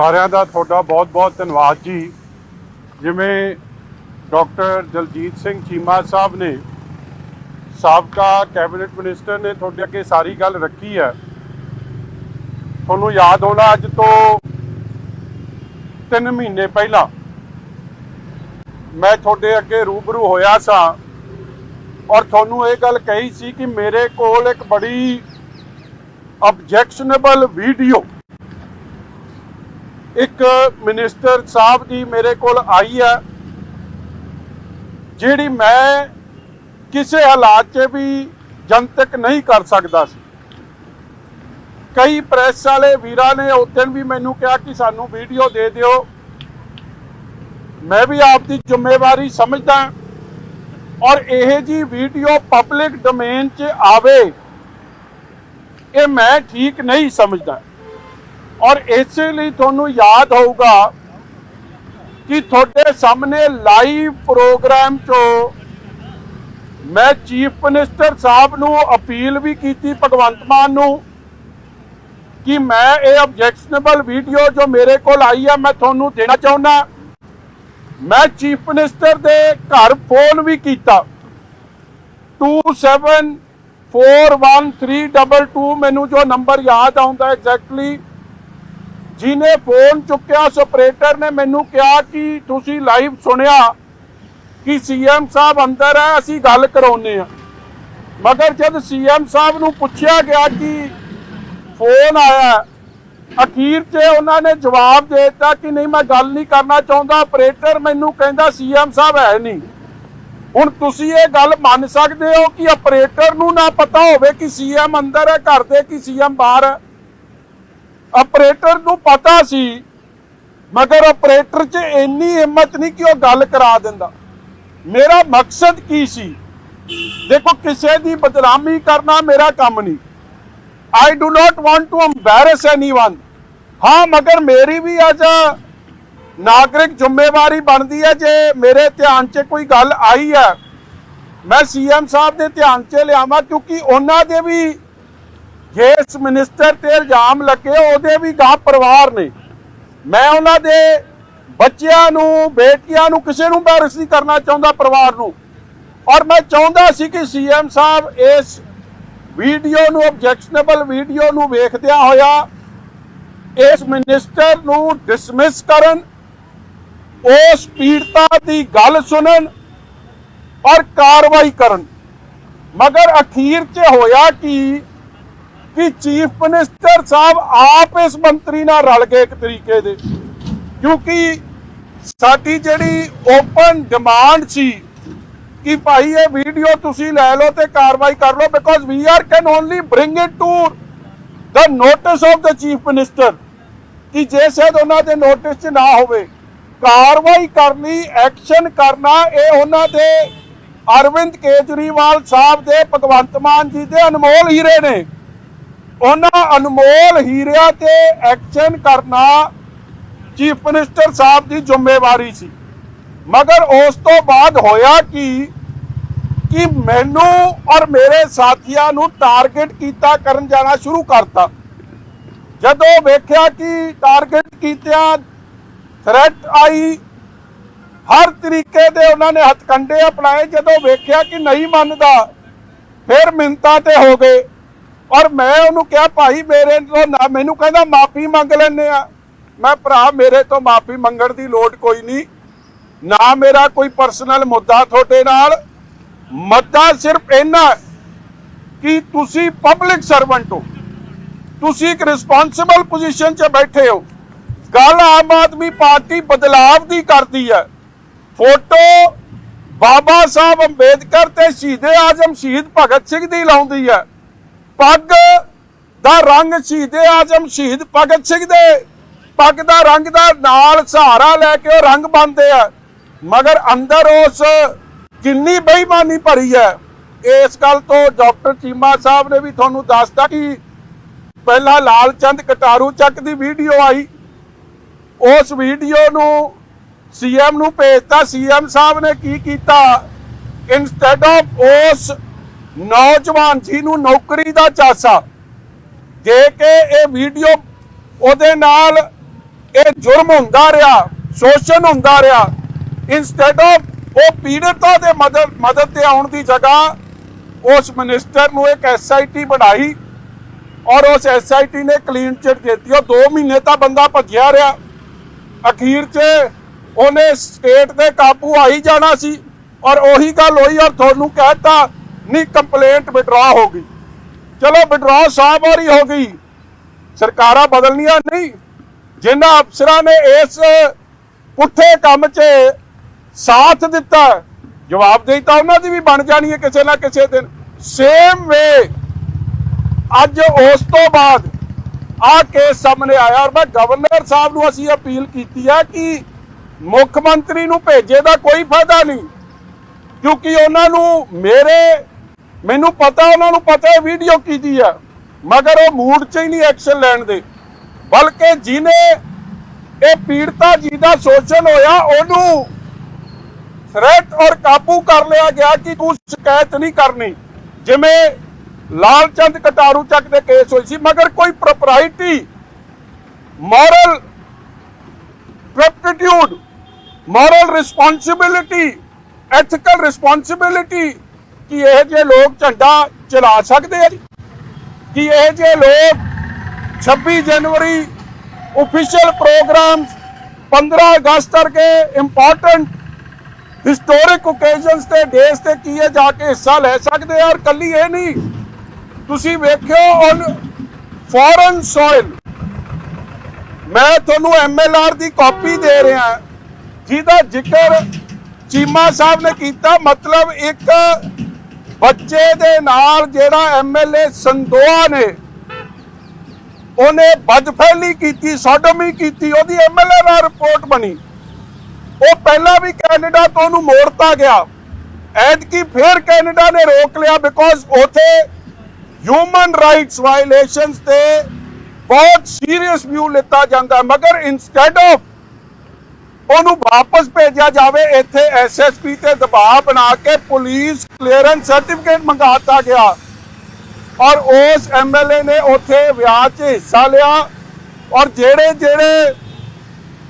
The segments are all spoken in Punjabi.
ਸਾਰਿਆਂ ਦਾ ਤੁਹਾਡਾ ਬਹੁਤ-ਬਹੁਤ ਧੰਨਵਾਦ ਜੀ। ਜਿਵੇਂ ਡਾਕਟਰ ਦਲਜੀਤ ਸਿੰਘ ਚੀਮਾ ਸਾਹਿਬ ਨੇ ਸਾਬਕਾ ਕੈਬਨਿਟ ਮਿਨਿਸਟਰ ਨੇ ਤੁਹਾਡੇ ਅੱਗੇ ਸਾਰੀ ਗੱਲ ਰੱਖੀ ਹੈ। ਤੁਹਾਨੂੰ ਯਾਦ ਹੋਣਾ ਅੱਜ ਤੋਂ 3 ਮਹੀਨੇ ਪਹਿਲਾਂ ਮੈਂ ਤੁਹਾਡੇ ਅੱਗੇ ਰੂਬਰੂ ਹੋਇਆ ਸਾਂ ਔਰ ਤੁਹਾਨੂੰ ਇਹ ਗੱਲ ਕਹੀ ਸੀ ਕਿ ਮੇਰੇ ਕੋਲ ਇੱਕ ਬੜੀ ਆਬਜੈਕਸ਼ਨੇਬਲ ਵੀਡੀਓ ਇੱਕ ਮਿਨਿਸਟਰ ਸਾਹਿਬ ਦੀ ਮੇਰੇ ਕੋਲ ਆਈ ਹੈ, ਜਿਹੜੀ ਮੈਂ ਕਿਸੇ ਹਾਲਾਤ 'ਚ ਵੀ ਜਨਤਕ ਨਹੀਂ ਕਰ ਸਕਦਾ ਸੀ। ਕਈ ਪ੍ਰੈਸ ਵਾਲੇ ਵੀਰਾਂ ਨੇ ਉਸ ਵੀ ਮੈਨੂੰ ਕਿਹਾ ਕਿ ਸਾਨੂੰ ਵੀਡੀਓ ਦੇ ਦਿਓ। ਮੈਂ ਵੀ ਆਪ ਦੀ ਜ਼ਿੰਮੇਵਾਰੀ ਸਮਝਦਾ ਔਰ ਇਹ ਜੀ ਵੀਡੀਓ ਪਬਲਿਕ ਡੋਮੇਨ 'ਚ ਆਵੇ, ਇਹ ਮੈਂ ਠੀਕ ਨਹੀਂ ਸਮਝਦਾ। ਔਰ ਇਸੇ ਲਈ ਤੁਹਾਨੂੰ ਯਾਦ ਹੋਊਗਾ ਕਿ ਤੁਹਾਡੇ ਸਾਹਮਣੇ ਲਾਈਵ ਪ੍ਰੋਗਰਾਮ 'ਚੋਂ ਮੈਂ ਚੀਫ ਮਿਨਿਸਟਰ ਸਾਹਿਬ ਨੂੰ ਅਪੀਲ ਵੀ ਕੀਤੀ ਭਗਵੰਤ ਮਾਨ ਨੂੰ ਕਿ ਮੈਂ ਇਹ ਆਬਜੈਕਸ਼ਨੇਬਲ ਵੀਡੀਓ ਜੋ ਮੇਰੇ ਕੋਲ ਆਈ ਹੈ ਮੈਂ ਤੁਹਾਨੂੰ ਦੇਣਾ ਚਾਹੁੰਦਾ। ਮੈਂ ਚੀਫ ਮਿਨਿਸਟਰ ਦੇ ਘਰ ਫੋਨ ਵੀ ਕੀਤਾ। 274132 ਮੈਨੂੰ ਜੋ ਨੰਬਰ ਯਾਦ ਆਉਂਦਾ ਐਗਜ਼ੈਕਟਲੀ ਜਿਹਨੇ ਫੋਨ ਚੁੱਕਿਆ ਉਸ ਆਪਰੇਟਰ ਨੇ ਮੈਨੂੰ ਕਿਹਾ ਕਿ ਤੁਸੀਂ ਲਾਈਵ ਸੁਣਿਆ ਕਿ ਸੀਐਮ ਸਾਹਿਬ ਅੰਦਰ ਹੈ, ਅਸੀਂ ਗੱਲ ਕਰਾਉਨੇ ਆ ਮਗਰ ਜਦ ਸੀਐਮ ਸਾਹਿਬ ਨੂੰ ਪੁੱਛਿਆ ਗਿਆ ਕਿ ਫੋਨ ਆਇਆ ਅਖੀਰ 'ਚ ਉਹਨਾਂ ਨੇ ਜਵਾਬ ਦੇ ਦਿੱਤਾ ਕਿ ਨਹੀਂ, ਮੈਂ ਗੱਲ ਨਹੀਂ ਕਰਨਾ ਚਾਹੁੰਦਾ ਆਪਰੇਟਰ ਮੈਨੂੰ ਕਹਿੰਦਾ ਸੀਐਮ ਸਾਹਿਬ ਹੈ ਨਹੀਂ। ਹੁਣ ਤੁਸੀਂ ਇਹ ਗੱਲ ਮੰਨ ਸਕਦੇ ਹੋ ਕਿ ਆਪਰੇਟਰ ਨੂੰ ਨਾ ਪਤਾ ਹੋਵੇ ਕਿ ਸੀਐਮ ਅੰਦਰ ਹੈ, ਘਰ ਦੇ, ਕਿ ਸੀਐਮ ਬਾਹਰ ਹੈ। ਆਪਰੇਟਰ ਨੂੰ ਪਤਾ ਸੀ, ਮਗਰ ਆਪਰੇਟਰ 'ਚ ਇੰਨੀ ਹਿੰਮਤ ਨਹੀਂ ਕਿ ਉਹ ਗੱਲ ਕਰਾ ਦਿੰਦਾ। ਮੇਰਾ ਮਕਸਦ ਕੀ ਸੀ? ਦੇਖੋ, ਕਿਸੇ ਦੀ ਬਦਨਾਮੀ ਕਰਨਾ ਮੇਰਾ ਕੰਮ ਨਹੀਂ। I do not want to embarrass anyone ਹਾਂ, ਮਗਰ ਮੇਰੀ ਵੀ ਅੱਜ ਨਾਗਰਿਕ ਜ਼ਿੰਮੇਵਾਰੀ ਬਣਦੀ ਹੈ, ਜੇ ਮੇਰੇ ਧਿਆਨ 'ਚ ਕੋਈ ਗੱਲ ਆਈ ਹੈ। ਮੈਂ ਸੀਐਮ ਸਾਹਿਬ ਦੇ ਧਿਆਨ 'ਚ ਲਿਆਵਾਂ, ਕਿਉਂਕਿ ਉਹਨਾਂ ਦੇ ਵੀ ਜੇ ਇਸ ਮਿਨਿਸਟਰ ਤੇ ਇਲਜ਼ਾਮ ਲੱਗੇ, ਉਹਦੇ ਵੀ ਗਾਂ ਪਰਿਵਾਰ ਨੇ। ਮੈਂ ਉਹਨਾਂ ਦੇ ਬੱਚਿਆਂ ਨੂੰ, ਬੇਟੀਆਂ ਨੂੰ ਕਿਸੇ ਨੂੰ embarrass ਨਹੀਂ ਕਰਨਾ ਚਾਹੁੰਦਾ ਪਰਿਵਾਰ ਨੂੰ। ਔਰ ਮੈਂ ਚਾਹੁੰਦਾ ਸੀ ਕਿ ਸੀਐਮ ਸਾਹਿਬ ਇਸ ਵੀਡੀਓ ਨੂੰ ਆਬਜੈਕਸ਼ਨੇਬਲ ਵੀਡੀਓ ਨੂੰ ਵੇਖਦਿਆਂ ਹੋਇਆ ਇਸ ਮਿਨਿਸਟਰ ਨੂੰ ਡਿਸਮਿਸ ਕਰਨ, ਉਸ ਪੀੜਤਾ ਦੀ ਗੱਲ ਸੁਣਨ ਔਰ ਕਾਰਵਾਈ ਕਰਨ। ਮਗਰ ਅਖੀਰ 'ਚ ਹੋਇਆ ਕਿ ਕਿ ਚੀਫ ਮਿਨਿਸਟਰ ਸਾਹਿਬ ਆਪ ਇਸ ਮੰਤਰੀ ਨਾਲ ਰਲ ਗਏ ਇੱਕ ਤਰੀਕੇ ਦੇ। ਕਿਉਂਕਿ ਸਾਡੀ ਜਿਹੜੀ ਓਪਨ ਡਿਮਾਂਡ ਸੀ ਕਿ ਭਾਈ ਇਹ ਵੀਡੀਓ ਤੁਸੀਂ ਲੈ ਲਓ ਤੇ ਕਾਰਵਾਈ ਕਰ ਲਓ because we are can only bring it to the notice of the chief minister ਕਿ ਜੇ ਸ਼ਾਇਦ ਉਹਨਾਂ ਦੇ ਨੋਟਿਸ 'ਚ ਨਾ ਹੋਵੇ, ਕਾਰਵਾਈ ਕਰਨੀ ਐਕਸ਼ਨ ਕਰਨਾ ਇਹ ਉਹਨਾਂ ਦੇ ਅਰਵਿੰਦ ਕੇਜਰੀਵਾਲ ਸਾਹਿਬ ਦੇ ਭਗਵੰਤ ਮਾਨ ਜੀ ਦੇ ਅਨਮੋਲ ਹੀਰੇ ਨੇ। ਉਹਨਾਂ ਅਨਮੋਲ ਹੀਰਿਆਂ ਤੇ ਐਕਸ਼ਨ ਕਰਨਾ ਚੀਫ ਮਿਨਿਸਟਰ ਸਾਹਿਬ ਦੀ ਜ਼ਿੰਮੇਵਾਰੀ ਸੀ। ਮਗਰ ਉਸ ਤੋਂ ਬਾਅਦ ਹੋਇਆ ਕਿ? ਕਿ ਮੈਨੂੰ ਔਰ ਮੇਰੇ ਸਾਥੀਆਂ ਨੂੰ ਟਾਰਗੇਟ ਕੀਤਾ ਕਰਨ ਜਾਣਾ ਸ਼ੁਰੂ ਕਰਤਾ। ਜਦੋਂ ਵੇਖਿਆ ਕਿ ਟਾਰਗੇਟ ਕੀਤਿਆਂ ਥ੍ਰੈਟ ਆਈ, ਹਰ ਤਰੀਕੇ ਦੇ ਉਹਨਾਂ ਨੇ ਹੱਥਕੰਡੇ ਅਪਣਾਏ। ਜਦੋਂ ਵੇਖਿਆ ਕਿ ਨਹੀਂ ਮੰਨਦਾ, ਫਿਰ ਮਿੰਤਾ ਤੇ ਹੋ ਗਏ। ਔਰ ਮੈਂ ਉਹਨੂੰ ਕਿਹਾ, ਭਾਈ ਮੇਰੇ ਤੋਂ ਨਾ ਮੈਨੂੰ ਕਹਿੰਦਾ, ਮਾਫੀ ਮੰਗ ਲੈਣੇ ਆ। ਮੈਂ ਭਰਾ, ਮੇਰੇ ਤੋਂ ਮਾਫੀ ਮੰਗਣ ਦੀ ਲੋੜ ਕੋਈ ਨਹੀਂ। ਨਾ ਮੇਰਾ ਕੋਈ ਪਰਸਨਲ ਮੁੱਦਾ ਤੁਹਾਡੇ ਨਾਲ। ਮੱਦਾ ਸਿਰਫ ਇੰਨਾ ਕਿ ਤੁਸੀਂ ਪਬਲਿਕ ਸਰਵੈਂਟ ਹੋ। ਤੁਸੀਂ ਇੱਕ ਰਿਸਪੌਂਸਿਬਲ ਪੋਜੀਸ਼ਨ 'ਚ ਬੈਠੇ ਹੋ। ਗੱਲ ਆਮ ਆਦਮੀ ਪਾਰਟੀ ਬਦਲਾਵ ਦੀ ਕਰਦੀ ਹੈ। ਫੋਟੋ ਬਾਬਾ ਸਾਹਿਬ ਅੰਬੇਦਕਰ ਤੇ ਸ਼ਹੀਦੇ ਆਜ਼ਮ ਸ਼ਹੀਦ ਭਗਤ ਸਿੰਘ ਦੀ ਲਾਉਂਦੀ ਹੈ। ਪੱਗ ਦਾ ਰੰਗ ਸ਼ਹੀਦੇ ਆਜ਼ਮ ਸ਼ਹੀਦ ਭਗਤ ਸਿੰਘ ਦੇ। ਪੱਗ ਦਾ ਰੰਗ ਦਾ ਨਾਲ ਸਹਾਰਾ ਲੈ ਕੇ ਉਹ ਰੰਗ ਬੰਨਦੇ ਆ। ਮਗਰ ਅੰਦਰ ਉਸ ਕਿੰਨੀ ਬੇਈਮਾਨੀ ਭਰੀ ਹੈ। ਇਸ ਗੱਲ ਤੋਂ ਡਾਕਟਰ ਚੀਮਾ ਸਾਹਿਬ ਨੇ ਵੀ ਤੁਹਾਨੂੰ ਦੱਸਤਾ ਕਿ ਪਹਿਲਾਂ ਲਾਲ ਚੰਦ ਕਟਾਰੂ ਚੱਕ ਦੀ ਵੀਡੀਓ ਆਈ। ਉਸ ਵੀਡੀਓ ਨੂੰ ਸੀਐਮ ਨੂੰ ਭੇਜਤਾ। ਸੀਐਮ ਸਾਹਿਬ ਨੇ ਕੀ ਕੀਤਾ? ਇਨਸਟੈਡ ਆਫ ਉਸ ਨੌਜਵਾਨ ਜੀ ਨੂੰ ਨੌਕਰੀ ਦਾ ਚਾਸਾ। ਦੇ ਕੇ ਇਹ ਵੀਡੀਓ ਉਹਦੇ ਨਾਲ ਇਹ ਜੁਰਮ ਹੁੰਦਾ ਰਿਹਾ, ਸ਼ੋਸ਼ਣ ਹੁੰਦਾ ਰਿਹਾ ਇਨਸਟੈਡ ਆਫ ਉਹ ਪੀੜਤਾਂ ਦੇ ਮਦਦ ਮਦਦ ਤੇ ਆਉਣ ਦੀ ਜਗ੍ਹਾ ਉਸ ਮਿਨਿਸਟਰ ਨੂੰ ਇੱਕ ਐਸਆਈਟੀ ਬਣਾਈ ਔਰ ਉਸ ਐਸਆਈਟੀ ਨੇ ਕਲੀਨ ਚਿਟ ਦਿੱਤੀ। ਉਹ 2 ਮਹੀਨੇ ਤਾਂ ਬੰਦਾ ਭੱਜਿਆ ਰਿਹਾ। ਅਖੀਰ 'ਚ ਉਹਨੇ ਸਟੇਟ ਦੇ ਕਾਬੂ ਆਈ ਜਾਣਾ ਸੀ ਔਰ ਉਹੀ ਗੱਲ ਹੋਈ ਔਰ ਤੁਹਾਨੂੰ ਕਹਿਤਾ ਨਹੀਂ ਕੰਪਲੇਂਟ ਵਿਡਰਾ ਹੋ ਗਈ। ਚਲੋ ਵਿਡਰਾ ਸਾਹਿਬ ਵਾਰੀ ਹੋ ਗਈ। ਸਰਕਾਰਾਂ ਬਦਲਣੀਆਂ ਨਹੀਂ। ਜਿਨ੍ਹਾਂ ਅਫਸਰਾਂ ਨੇ ਇਸ ਪੁੱਠੇ ਕੰਮ 'ਚ ਸਾਥ ਦਿੱਤਾ, ਜਵਾਬਦੇਹੀ ਤਾਂ ਉਹਨਾਂ ਦੀ ਵੀ ਬਣ ਜਾਣੀ ਹੈ ਕਿਸੇ ਨਾ ਕਿਸੇ ਦਿਨ। ਸੇਮ ਵੇ ਅੱਜ ਉਸ ਤੋਂ ਬਾਅਦ ਆ ਕੇਸ ਸਾਹਮਣੇ ਆਇਆ ਔਰ ਮੈਂ ਗਵਰਨਰ ਸਾਹਿਬ ਨੂੰ ਅਸੀਂ ਅਪੀਲ ਕੀਤੀ ਹੈ ਕਿ ਮੁੱਖ ਮੰਤਰੀ ਨੂੰ ਭੇਜੇ ਦਾ ਕੋਈ ਫਾਇਦਾ ਨਹੀਂ। ਕਿਉਂਕਿ ਉਹਨਾਂ ਨੂੰ ਮੇਰੇ ਮੈਨੂੰ ਪਤਾ, ਉਹਨਾਂ ਨੂੰ ਪਤਾ ਹੈ ਵੀਡੀਓ ਕੀਤੀ ਆ। ਮਗਰ ਉਹ ਮੂਡ 'ਚ ਹੀ ਨਹੀਂ ਐਕਸ਼ਨ ਲੈਣ ਦੇ। ਬਲਕਿ ਜਿਨੇ ਇਹ ਪੀੜਤਾ ਜੀ ਦਾ ਸ਼ੋਸ਼ਣ ਹੋਇਆ, ਉਹਨੂੰ ਥ੍ਰੈਟ ਔਰ ਕਾਬੂ ਕਰ ਲਿਆ ਗਿਆ ਕਿ ਤੂੰ ਸ਼ਿਕਾਇਤ ਨਹੀਂ ਕਰਨੀ। ਜਿਵੇਂ ਲਾਲਚੰਦ ਕਟਾਰੂ ਚੱਕ ਦੇ ਕੇਸ ਹੋਈ ਸੀ, ਮਗਰ ਕੋਈ propriety moral turpitude moral responsibility ethical responsibility ਕਿ ਇਹ ਜੇ ਲੋਕ ਝੰਡਾ ਚਲਾ ਸਕਦੇ ਆ ਜੀ? ਕਿ ਇਹ ਜੇ ਲੋਕ 26 ਜਨਵਰੀ ऑफिशियल प्रोग्राम्स 15 ਅਗਸਤ ਵਰਗੇ ਇੰਪੋਰਟੈਂਟ ਹਿਸਟੋਰਿਕ ਓਕੇਜ਼ਨਸ ਤੇ ਡੇਸ ਤੇ ਕੀਏ ਜਾ ਕੇ ਹਿੱਸਾ ਲੈ ਸਕਦੇ ਆ ਔਰ ਕੱਲੀ ਇਹ ਨਹੀਂ ਤੁਸੀਂ ਵੇਖਿਓ ਔਨ ਫੋਰਨ ਸੋਇਲ ਮੈਂ ਤੁਹਾਨੂੰ ਐਮਐਲਆਰ ਦੀ ਕਾਪੀ ਦੇ ਰਿਹਾ ਜਿਹਦਾ ਜ਼ਿਕਰ ਚੀਮਾ ਸਾਹਿਬ ਨੇ ਕੀਤਾ ਮਤਲਬ ਇੱਕ ਬੱਚੇ ਦੇ ਨਾਲ ਜਿਹੜਾ ਐਮਐਲਏ ਸੰਦੋਆ ਨੇ, ਉਹਨੇ ਬਦਫੈਲੀ ਕੀਤੀ, ਸੋਡੋਮੀ ਕੀਤੀ, ਉਹਦੀ ਐਮਐਲਏ ਨਾਲ ਰਿਪੋਰਟ ਬਣੀ। ਉਹ ਪਹਿਲਾਂ ਵੀ ਕੈਨੇਡਾ ਤੋਂ ਉਹਨੂੰ ਮੋੜਤਾ ਗਿਆ। ਐਤਕੀ ਫਿਰ ਕੈਨੇਡਾ ਨੇ ਰੋਕ ਲਿਆ ਬਿਕੋਜ਼ ਉਥੇ ਹਿਊਮਨ ਰਾਈਟਸ ਵਾਇਲੇਸ਼ਨਸ ਤੇ ਬਹੁਤ ਸੀਰੀਅਸ ਵਿਊ ਲਿੱਤਾ ਜਾਂਦਾ। ਮਗਰ ਇਨਸਟੈਡ ਆਫ ਉਹਨੂੰ ਵਾਪਸ ਭੇਜਿਆ ਜਾਵੇ, ਇੱਥੇ ਐਸਐਸਪੀ ਤੇ ਦਬਾਅ ਬਣਾ ਕੇ ਪੁਲਿਸ ਕਲੀਅਰੈਂਸ ਸਰਟੀਫਿਕੇਟ ਮੰਗਾਤਾ ਗਿਆ। ਔਰ ਉਸ ਐਮਐਲਏ ਨੇ ਉੱਥੇ ਵਿਆਹ 'ਚ ਹਿੱਸਾ ਲਿਆ। ਔਰ ਜਿਹੜੇ ਜਿਹੜੇ